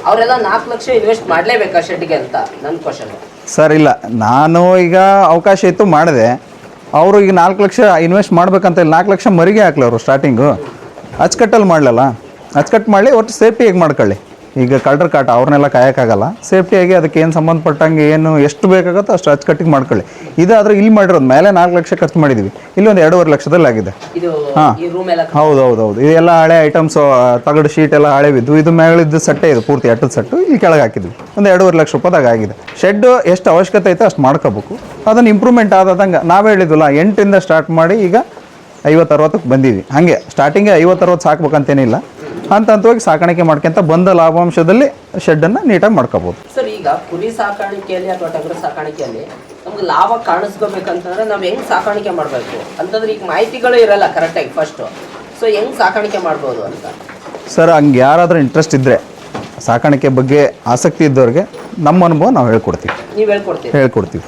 ಅವರೆಲ್ಲ ನಾಲ್ಕು ಲಕ್ಷ ಇನ್ವೆಸ್ಟ್ ಮಾಡಲೇಬೇಕಾ ಶೆಡ್ಗೆ ಅಂತ ನನ್ನ ಕ್ವಶನ್ ಸರ್ ಇಲ್ಲ. ನಾನು ಈಗ ಅವಕಾಶ ಇತ್ತು ಮಾಡಿದೆ. ಅವರು ಈಗ ನಾಲ್ಕು ಲಕ್ಷ ಇನ್ವೆಸ್ಟ್ ಮಾಡ್ಬೇಕಂತ ಇಲ್ಲಿ ನಾಲ್ಕು ಲಕ್ಷ ಮರಿಗೆ ಹಾಕ್ಲವರು ಸ್ಟಾರ್ಟಿಂಗು ಅಚ್ಚುಕಟ್ಟಲ್ಲಿ ಮಾಡಲಲ್ಲ? ಅಚ್ಚುಕಟ್ಟು ಮಾಡಲಿ ಒಟ್ಟು ಸೇಫ್ಟಿ ಹೇಗೆ ಮಾಡ್ಕೊಳ್ಳಿ? ಈಗ ಕಳ್ಳರ ಕಾಟ ಅವ್ರನ್ನೆಲ್ಲ ಕಾಯೋಕ್ಕಾಗಲ್ಲ. ಸೇಫ್ಟಿಯಾಗಿ ಅದಕ್ಕೆ ಏನು ಸಂಬಂಧಪಟ್ಟಂಗೆ ಏನು ಎಷ್ಟು ಬೇಕಾಗುತ್ತೋ ಅಷ್ಟು ಅಚ್ಚುಕಟ್ಟಿಗೆ ಮಾಡ್ಕೊಳ್ಳಿ. ಇದಾದ್ರೆ ಇಲ್ಲಿ ಮಾಡಿರೋದು ಮೇಲೆ ನಾಲ್ಕು ಲಕ್ಷ ಖರ್ಚು ಮಾಡಿದ್ವಿ. ಇಲ್ಲಿ ಒಂದು ಎರಡೂವರೆ ಲಕ್ಷದಲ್ಲಿ ಆಗಿದೆ. ಹಾಂ. ಹೌದು ಹೌದು ಹೌದು. ಇದೆಲ್ಲ ಹಳೆ ಐಟಮ್ಸ್ ತಗಡು ಶೀಟ್ ಎಲ್ಲ ಹಳೆ ಬಿದ್ದು ಇದು ಮೇಳಿದ್ದು ಸಟ್ಟೆ ಇದು ಪೂರ್ತಿ ಅಟ್ಟದ ಸಟ್ಟು. ಇಲ್ಲಿ ಕೆಳಗೆ ಹಾಕಿದ್ವಿ. ಒಂದು ಎರಡೂವರೆ ಲಕ್ಷ ರೂಪಾಯಿದಾಗ ಆಗಿದೆ. ಶೆಡ್ ಎಷ್ಟು ಅವಶ್ಯಕತೆ ಐತೆ ಅಷ್ಟು ಮಾಡ್ಕೋಬೇಕು. ಅದನ್ನು ಇಂಪ್ರೂವ್ಮೆಂಟ್ ಆದಂಗೆ ನಾವೇ ಹೇಳಿದ್ವಲ್ಲ ಎಂಟಿಂದ ಸ್ಟಾರ್ಟ್ ಮಾಡಿ ಈಗ ಐವತ್ತು ಅರವತ್ತಕ್ಕೆ ಬಂದೀವಿ. ಹಾಗೆ ಸ್ಟಾರ್ಟಿಂಗೇ ಐವತ್ತು ಅರವತ್ತು ಸಾಕ್ಬೇಕಂತೇನಿಲ್ಲ. ಹಂತ ಹಂತವಾಗಿ ಸಾಕಾಣಿಕೆ ಮಾಡ್ಕೊಂತ ಬಂದ ಲಾಭಾಂಶದಲ್ಲಿ ಶೆಡ್ಡನ್ನು ನೀಟಾಗಿ ಮಾಡ್ಕೋಬೋದು. ಸರ್ ಈಗ ಕುರಿ ಸಾಕಾಣಿಕೆಯಲ್ಲಿ ಅಥವಾ ಟಗರು ಸಾಕಾಣಿಕೆಯಲ್ಲಿ ನಮ್ಗೆ ಲಾಭ ಕಾಣಿಸ್ಕೋಬೇಕಂತಂದ್ರೆ ನಾವು ಹೆಂಗ್ ಸಾಕಾಣಿಕೆ ಮಾಡಬೇಕು? ಅಂತಂದ್ರೆ ಈಗ ಮಾಹಿತಿಗಳು ಇರಲ್ಲ ಕರೆಕ್ಟಾಗಿ ಫಸ್ಟು ಸೊ ಹೆಂಗ್ ಸಾಕಾಣಿಕೆ ಮಾಡ್ಬೋದು ಅಂತ? ಸರ್ ಹಂಗೆ ಯಾರಾದರೂ ಇಂಟ್ರೆಸ್ಟ್ ಇದ್ದರೆ ಸಾಕಾಣಿಕೆ ಬಗ್ಗೆ ಆಸಕ್ತಿ ಇದ್ದವ್ರಿಗೆ ನಮ್ಮ ಅನುಭವ ನಾವು ಹೇಳ್ಕೊಡ್ತೀವಿ. ನೀವು ಹೇಳ್ಕೊಡ್ತೀವಿ.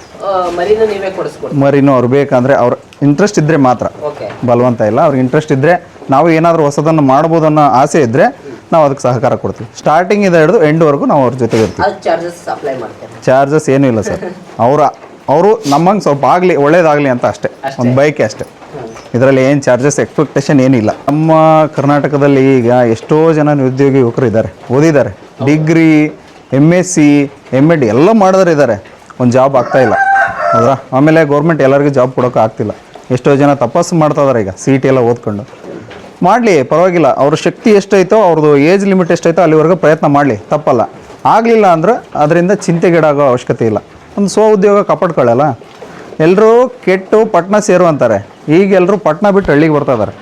ಮರಿನೂ ನೀವೇ ಕೊಡಿಸ್ಕೊಡ್ತೀವಿ ಮರಿನೂ ಅವ್ರು ಬೇಕಂದರೆ ಅವ್ರ ಇಂಟ್ರೆಸ್ಟ್ ಇದ್ದರೆ ಮಾತ್ರ. ಬಲವಂತ ಇಲ್ಲ ಅವ್ರಿಗೆ ಇಂಟ್ರೆಸ್ಟ್ ಇದ್ದರೆ ನಾವು ಏನಾದರೂ ಹೊಸದನ್ನು ಮಾಡ್ಬೋದು ಅನ್ನೋ ಆಸೆ ಇದ್ದರೆ ನಾವು ಅದಕ್ಕೆ ಸಹಕಾರ ಕೊಡ್ತೀವಿ. ಸ್ಟಾರ್ಟಿಂಗ್ ಇದೆ ಹಿಡಿದು ಎಂಡ್ವರೆಗೂ ನಾವು ಅವ್ರ ಜೊತೆಗೆ ಇರ್ತೀವಿ. ಚಾರ್ಜಸ್ ಅಪ್ಲೈ ಮಾಡ್ತೇನೆ ಚಾರ್ಜಸ್ ಏನೂ ಇಲ್ಲ ಸರ್. ಅವರ ಅವರು ನಮ್ಮಂಗೆ ಸ್ವಲ್ಪ ಆಗಲಿ ಒಳ್ಳೇದಾಗಲಿ ಅಂತ ಅಷ್ಟೇ. ಒಂದು ಬೈಕೆ ಅಷ್ಟೇ. ಇದರಲ್ಲಿ ಏನು ಚಾರ್ಜಸ್ ಎಕ್ಸ್ಪೆಕ್ಟೇಷನ್ ಏನಿಲ್ಲ ನಮ್ಮ ಕರ್ನಾಟಕದಲ್ಲಿ ಈಗ ಎಷ್ಟೋ ಜನ ನಿರುದ್ಯೋಗಿ ಯುವಕರು ಇದ್ದಾರೆ ಓದಿದ್ದಾರೆ. Degree M S C M Ed ಎಲ್ಲ ಮಾಡಿದ್ರೆ ಇದ್ದಾರೆ. ಒಂದು ಜಾಬ್ ಆಗ್ತಾಯಿಲ್ಲ ಹೌದಾ? ಆಮೇಲೆ ಗೌರ್ಮೆಂಟ್ ಎಲ್ಲರಿಗೂ ಜಾಬ್ ಕೊಡೋಕೆ ಆಗ್ತಿಲ್ಲ. ಎಷ್ಟೋ ಜನ ತಪಸ್ಸು ಮಾಡ್ತಾ ಇದ್ದಾರೆ ಈಗ ಸಿ ಟಿ ಎಲ್ಲ ಓದ್ಕೊಂಡು. ಮಾಡಲಿ ಪರವಾಗಿಲ್ಲ. ಅವ್ರ ಶಕ್ತಿ ಎಷ್ಟೈತೋ ಅವ್ರದ್ದು ಏಜ್ ಲಿಮಿಟ್ ಎಷ್ಟೈತೋ ಅಲ್ಲಿವರೆಗೂ ಪ್ರಯತ್ನ ಮಾಡಲಿ. ತಪ್ಪಲ್ಲ. ಆಗಲಿಲ್ಲ ಅಂದರೆ ಅದರಿಂದ ಚಿಂತೆಗೀಡಾಗೋ ಅವಶ್ಯಕತೆ ಇಲ್ಲ. ಒಂದು ಸ್ವ ಉದ್ಯೋಗ ಕಾಪಾಡ್ಕೊಳ್ಳಲ್ಲ. ಎಲ್ಲರೂ ಕೆಟ್ಟು ಪಟ್ನ ಸೇರು ಅಂತಾರೆ. ಈಗ ಎಲ್ಲರೂ ಪಟ್ನ ಬಿಟ್ಟು ಹಳ್ಳಿಗೆ ಬರ್ತಾ ಇದ್ದಾರೆ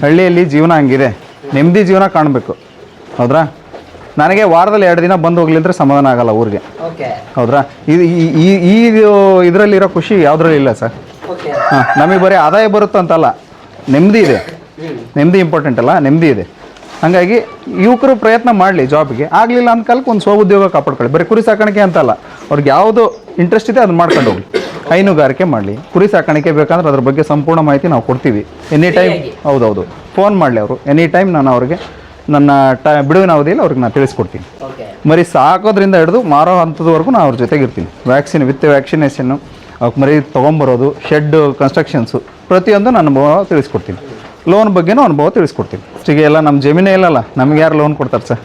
ಹಳ್ಳಿಯಲ್ಲಿ ಜೀವನ ಹಂಗಿದೆ. ನೆಮ್ಮದಿ ಜೀವನ ಕಾಣಬೇಕು. ಹೌದ್ರಾ? ನನಗೆ ವಾರದಲ್ಲಿ ಎರಡು ದಿನ ಬಂದು ಹೋಗ್ಲಿದ್ರೆ ಸಮಾಧಾನ ಆಗಲ್ಲ ಊರಿಗೆ. ಹೌದ್ರಾ? ಇದು ಈ- ಈ ಈ ಇದರಲ್ಲಿರೋ ಖುಷಿ ಯಾವುದ್ರಲ್ಲಿ ಇಲ್ಲ ಸರ್. ಹಾಂ ನಮಗೆ ಬರೀ ಆದಾಯ ಬರುತ್ತಂತಲ್ಲ. ನೆಮ್ಮದಿ ಇದೆ. ನೆಮ್ಮದಿ ಇಂಪಾರ್ಟೆಂಟ್ ಅಲ್ಲ ನೆಮ್ಮದಿ ಇದೆ. ಹಾಗಾಗಿ ಯುವಕರು ಪ್ರಯತ್ನ ಮಾಡಲಿ ಜಾಬ್ಗೆ ಆಗಲಿಲ್ಲ ಅಂತ ಕಾಲಕ್ಕೆ ಒಂದು ಸ್ವ ಉದ್ಯೋಗ ಕಾಪಾಡ್ಕೊಳ್ಳಿ. ಬರೀ ಕುರಿ ಸಾಕಾಣಿಕೆ ಅಂತಲ್ಲ ಅವ್ರಿಗೆ ಯಾವುದು ಇಂಟ್ರೆಸ್ಟ್ ಇದೆ ಅದನ್ನ ಮಾಡ್ಕೊಂಡು ಹೋಗಿ ಹೈನುಗಾರಿಕೆ ಮಾಡಲಿ. ಕುರಿ ಸಾಕಾಣಿಕೆ ಬೇಕಂದ್ರೆ ಅದ್ರ ಬಗ್ಗೆ ಸಂಪೂರ್ಣ ಮಾಹಿತಿ ನಾವು ಕೊಡ್ತೀವಿ. ಎನಿ ಟೈಮ್ ಹೌದೌದು. ಫೋನ್ ಮಾಡಲಿ ಅವರು. ಎನಿ ಟೈಮ್ ನಾನು ಅವ್ರಿಗೆ ನನ್ನ ಟ ಬಿಡುವಿನ ಅವಧಿಯಲ್ಲಿ ಅವ್ರಿಗೆ ನಾನು ತಿಳಿಸ್ಕೊಡ್ತೀನಿ. ಮರಿ ಸಾಕೋದ್ರಿಂದ ಹಿಡಿದು ಮಾರೋ ಹಂತದವರೆಗೂ ನಾನು ಅವ್ರ ಜೊತೆಗೆ ಇರ್ತೀನಿ ವ್ಯಾಕ್ಸಿನ್ ವಿತ್ ವ್ಯಾಕ್ಸಿನೇಷನ್ನು ಅವಕ್ಕೆ ಮರಿ ತೊಗೊಂಬರೋದು ಶೆಡ್ ಕನ್ಸ್ಟ್ರಕ್ಷನ್ಸು ಪ್ರತಿಯೊಂದು ನಾನು ತಿಳಿಸ್ಕೊಡ್ತೀನಿ. ಲೋನ್ ಬಗ್ಗೆನೂ ಅನುಭವ ತಿಳಿಸ್ಕೊಡ್ತೀನಿ. ಈಗ ಎಲ್ಲ ನಮ್ಮ ಜಮೀನೇ ಇಲ್ಲಲ್ಲ ನಮ್ಗೆ ಯಾರು ಲೋನ್ ಕೊಡ್ತಾರೆ ಸರ್?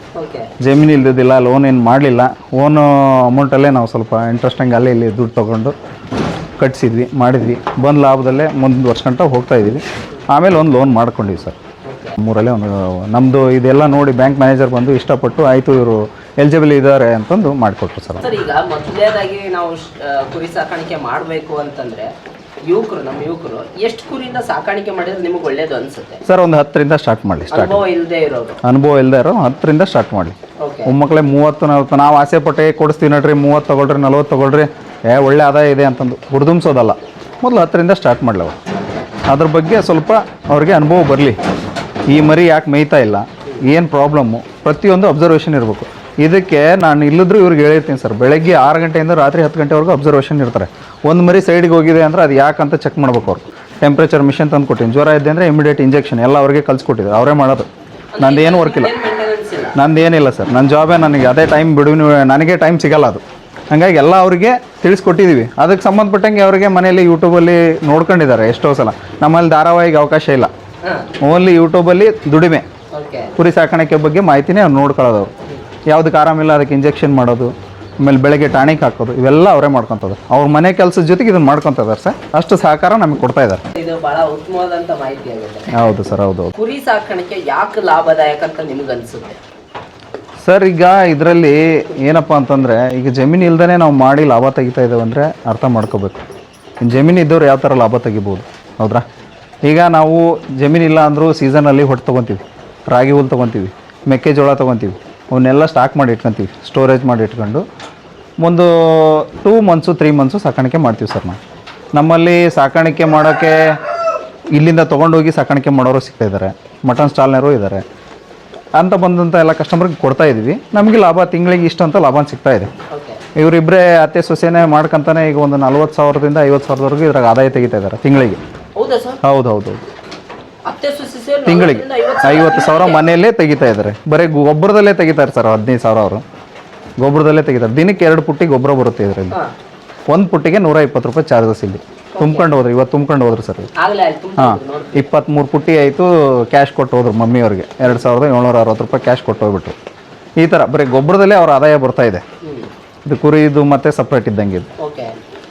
ಜಮೀನು ಇಲ್ದಿದ್ದಿಲ್ಲ ಲೋನ್ ಏನು ಮಾಡಲಿಲ್ಲ. ಓನು ಅಮೌಂಟಲ್ಲೇ ನಾವು ಸ್ವಲ್ಪ ಇಂಟ್ರೆಸ್ಟ್ ಅಲ್ಲೇ ಇಲ್ಲಿ ದುಡ್ಡು ತೊಗೊಂಡು ಕಟ್ಸಿದ್ವಿ ಮಾಡಿದ್ವಿ. ಬಂದ ಲಾಭದಲ್ಲೇ ಮುಂದೆ ವರ್ಷಗಂಟ ಹೋಗ್ತಾ ಇದ್ದೀವಿ. ಆಮೇಲೆ ಒಂದು ಲೋನ್ ಮಾಡ್ಕೊಂಡಿವಿ ಸರ್. ಮೂರಲ್ಲೇ ಒಂದು ನಮ್ಮದು ಇದೆಲ್ಲ ನೋಡಿ ಬ್ಯಾಂಕ್ ಮ್ಯಾನೇಜರ್ ಬಂದು ಇಷ್ಟಪಟ್ಟು ಆಯಿತು ಇವರು ಎಲಿಜಿಬಲ್ ಇದ್ದಾರೆ ಅಂತಂದು ಮಾಡಿಕೊಟ್ರು ಸರ್ ಈಗ ಮೊದಲನೇದಾಗಿ ನಾವು ಕುರಿ ಸಾಕಾಣಿಕೆ ಮಾಡಬೇಕು ಅಂತಂದ್ರೆ ಯುವಕರು ನಮ್ಮ ಯುವಕರು ಎಷ್ಟು ಕುರಿಯಿಂದ ಸಾಕಾಣಿಕೆ ಮಾಡಿದ್ರೆ ನಿಮಗೆ ಒಳ್ಳೇದು ಅನ್ಸುತ್ತೆ? ಸರ್ ಒಂದು ಹತ್ತರಿಂದ ಸ್ಟಾರ್ಟ್ ಮಾಡಲಿ ಸ್ಟಾರ್ಟ್ ಅನುಭವ ಇಲ್ಲದೆ ಇರೋದು. ಅನುಭವ ಇಲ್ಲದೆ ಇರೋ ಹತ್ತರಿಂದ ಸ್ಟಾರ್ಟ್ ಮಾಡಲಿ ಓಕೆ ಮೊಮ್ಮಕ್ಕಳೇ ಮೂವತ್ತು ನಲ್ವತ್ತು ನಾವು ಆಸೆ ಪಟ್ಟೆ ಕೊಡಿಸ್ತೀವಿ ನೋಡ್ರಿ ಮೂವತ್ತು ತೊಗೊಳ್ರಿ ನಲ್ವತ್ತು ತೊಗೊಳ್ರಿ ಏ ಒಳ್ಳೆ ಆದಾಯ ಇದೆ ಅಂತಂದು ಹುರಿದುಂಬಿಸೋದಲ್ಲ ಮೊದಲು ಹತ್ತರಿಂದ ಸ್ಟಾರ್ಟ್ ಮಾಡಲಿ ಅವರು ಅದ್ರ ಬಗ್ಗೆ ಸ್ವಲ್ಪ ಅವ್ರಿಗೆ ಅನುಭವ ಬರಲಿ. ಈ ಮರಿ ಯಾಕೆ ಮೇಯ್ತಾ ಇಲ್ಲ? ಏನು ಪ್ರಾಬ್ಲಮ್ಮು ಪ್ರತಿಯೊಂದು ಅಬ್ಸರ್ವೇಷನ್ ಇರಬೇಕು. ಇದಕ್ಕೆ ನಾನು ಇಲ್ಲಿದ್ರು ಇವ್ರಿಗೆ ಹೇಳಿರ್ತೀನಿ ಸರ್. ಬೆಳಗ್ಗೆ ಆರು ಗಂಟೆಯಿಂದ ರಾತ್ರಿ ಹತ್ತು ಗಂಟೆವರೆಗೂ ಅಬ್ಸರ್ವೇಷನ್ ಇರ್ತಾರೆ. ಒಂದು ಮರಿ ಸೈಡಿಗೆ ಹೋಗಿದೆ ಅಂದರೆ ಅದು ಯಾಕಂತ ಚೆಕ್ ಮಾಡ್ಬೇಕು ಅವ್ರು. ಟೆಂಪ್ರೇಚರ್ ಮಿಷನ್ ತಂದು ಕೊಟ್ಟಿನಿ. ಜ್ವರ ಇದೆ ಅಂದರೆ ಇಮಿಡಿಯೇಟ್ ಇಂಜೆಕ್ಷನ್ ಎಲ್ಲ ಅವ್ರಿಗೆ ಕಲಿಸ್ಕೊಟ್ಟಿದ್ರು ಅವರೇ ಮಾಡೋದು. ನಂದು ಏನು ವರ್ಕ್ ಇಲ್ಲ. ನಂದೇನಿಲ್ಲ ನಂದು ಏನಿಲ್ಲ ಸರ್. ನನ್ನ ಜಾಬೇ ನನಗೆ ಅದೇ ಟೈಮ್ ಬಿಡು ನನಗೆ ಟೈಮ್ ಸಿಗಲ್ಲ ಅದು. ಹಾಗಾಗಿ ಎಲ್ಲ ಅವರಿಗೆ ತಿಳಿಸ್ಕೊಟ್ಟಿದ್ದೀವಿ ಅದಕ್ಕೆ ಸಂಬಂಧಪಟ್ಟಂಗೆ ಅವರಿಗೆ ಮನೆಯಲ್ಲಿ ಯೂಟ್ಯೂಬಲ್ಲಿ ನೋಡ್ಕೊಂಡಿದ್ದಾರೆ ಎಷ್ಟೋ ಸಲ. ನಮ್ಮಲ್ಲಿ ಧಾರಾವಾಹಿಗೆ ಅವಕಾಶ ಇಲ್ಲ. ಓನ್ಲಿ ಯೂಟ್ಯೂಬಲ್ಲಿ ದುಡಿಮೆ. ಕುರಿ ಸಾಕಾಣಿಕೆ ಬಗ್ಗೆ ಮಾಹಿತಿನೇ ಅವ್ರು ನೋಡ್ಕೊಳ್ಳೋದು ಅವ್ರು. ಯಾವುದಕ್ಕೆ ಆರಾಮಿಲ್ಲ ಅದಕ್ಕೆ ಇಂಜೆಕ್ಷನ್ ಮಾಡೋದು ಆಮೇಲೆ ಬೆಳಗ್ಗೆ ಟಾಣಿಕ್ ಹಾಕೋದು ಇವೆಲ್ಲ ಅವರೇ ಮಾಡ್ಕೊತದ ಅವ್ರ ಮನೆ ಕೆಲಸದ ಜೊತೆಗೆ ಇದನ್ನು ಮಾಡ್ಕೊತಿದ್ದಾರೆ ಸರ್. ಅಷ್ಟು ಸಹಕಾರ ನಮಗೆ ಕೊಡ್ತಾ ಇದ್ದಾರೆ ಇದು ಬಹಳ ಉತ್ತಮವಾದಂತ ಮಾಹಿತಿ ಆಗಿದೆ ಹೌದು ಸರ್ ಹೌದು ಹೌದು. ಕುರಿ ಸಾಕಾಣಿಕೆ ಯಾಕೆ ಲಾಭದಾಯಕ ಅಂತ ನಿಮ್ಗೆ ಅನ್ಸುತ್ತೆ? ಸರ್ ಈಗ ಇದರಲ್ಲಿ ಏನಪ್ಪ ಅಂತಂದರೆ ಈಗ ಜಮೀನು ಇಲ್ದೇ ನಾವು ಮಾಡಿ ಲಾಭ ತೆಗಿತಾ ಇದ್ದೇವೆ ಅಂದರೆ ಅರ್ಥ ಮಾಡ್ಕೋಬೇಕು. ಜಮೀನು ಇದ್ದವ್ರು ಯಾವ ಥರ ಲಾಭ ತೆಗಿಬೋದು ಹೌದ್ರಾ? ಈಗ ನಾವು ಜಮೀನಿಲ್ಲ ಅಂದರೂ ಸೀಸನಲ್ಲಿ ಹೊಟ್ಟು ತೊಗೊತೀವಿ ರಾಗಿ ಹುಲ್ ತೊಗೊತೀವಿ ಮೆಕ್ಕೆಜೋಳ ತೊಗೊತೀವಿ. ಅವನ್ನೆಲ್ಲ ಸ್ಟಾಕ್ ಮಾಡಿ ಇಟ್ಕೊತೀವಿ ಸ್ಟೋರೇಜ್ ಮಾಡಿ ಇಟ್ಕೊಂಡು. ಒಂದು ಟೂ ಮಂತ್ಸು ತ್ರೀ ಮಂತ್ಸು ಸಾಕಾಣಿಕೆ ಮಾಡ್ತೀವಿ ಸರ್ ನಾವು. ನಮ್ಮಲ್ಲಿ ಸಾಕಾಣಿಕೆ ಮಾಡೋಕ್ಕೆ ಇಲ್ಲಿಂದ ತೊಗೊಂಡೋಗಿ ಸಾಕಾಣಿಕೆ ಮಾಡೋರು ಸಿಗ್ತಾ ಇದ್ದಾರೆ. ಮಟನ್ ಸ್ಟಾಲ್ನರು ಇದ್ದಾರೆ. ಅಂತ ಬಂದಂಥ ಎಲ್ಲ ಕಸ್ಟಮರ್ಗೆ ಕೊಡ್ತಾ ಇದ್ದೀವಿ. ನಮಗೆ ಲಾಭ ತಿಂಗಳಿಗೆ ಇಷ್ಟು ಅಂತ ಲಾಭ ಸಿಗ್ತಾ ಇದೆ. ಇವರಿಬ್ಬರೇ ಅತ್ತೆ ಸೊಸೆನೇ ಮಾಡ್ಕೊಂತಾನೆ ಈಗ ಒಂದು ನಲ್ವತ್ತು ಸಾವಿರದಿಂದ ಐವತ್ತು ಸಾವಿರದವರೆಗೂ ಇದ್ರಾಗ ಆದಾಯ ತೆಗಿತಾ ಇದ್ದಾರೆ ತಿಂಗಳಿಗೆ. ಹೌದಾ ಸರ್? ಹೌದು ಹೌದು ಹೌದು ಅತ್ತೆ ಸೊಸೆ ಸೇರಿ ತಿಂಗಳಿಗೆ ಐವತ್ತು ಸಾವಿರ ಮನೆಯಲ್ಲೇ ತೆಗಿತಾ ಇದ್ದಾರೆ. ಬರೀ ಗೊಬ್ಬರದಲ್ಲೇ ತೆಗಿತಾರೆ ಸರ್ ಹದಿನೈದು ಸಾವಿರ ಅವರು. ಗೊಬ್ಬರದಲ್ಲೇ ತೆಗಿತಾರೆ ದಿನಕ್ಕೆ ಎರಡು ಪುಟ್ಟಿ ಗೊಬ್ಬರ ಬರುತ್ತೆ ಇದರಲ್ಲಿ. ಒಂದು ಪುಟ್ಟಿಗೆ ನೂರ ಇಪ್ಪತ್ತು ರೂಪಾಯಿ ಚಾರ್ಜಸ್ ಇಲ್ಲಿ. ತುಂಬ್ಕೊಂಡು ಹೋದ್ರೆ ಇವತ್ತು ತುಂಬ್ಕೊಂಡು ಹೋದ್ರು ಸರ್ ಹಾಂ. ಇಪ್ಪತ್ತ್ಮೂರು ಪುಟ್ಟಿ ಆಯಿತು ಕ್ಯಾಶ್ ಕೊಟ್ಟು ಹೋದ್ರು ಮಮ್ಮಿಯವ್ರಿಗೆ ಎರಡು ಸಾವಿರದ ಏಳ್ನೂರ ಅರವತ್ತು ರೂಪಾಯಿ ಕ್ಯಾಶ್ ಕೊಟ್ಟು ಹೋಗ್ಬಿಟ್ರು. ಈ ಥರ ಬರೀ ಗೊಬ್ಬರದಲ್ಲೇ ಅವ್ರ ಆದಾಯ ಬರ್ತಾ ಇದೆ. ಇದು ಕುರಿ ಇದು ಮತ್ತೆ ಸಪ್ರೇಟ್ ಇದ್ದಂಗೆ ಇದು.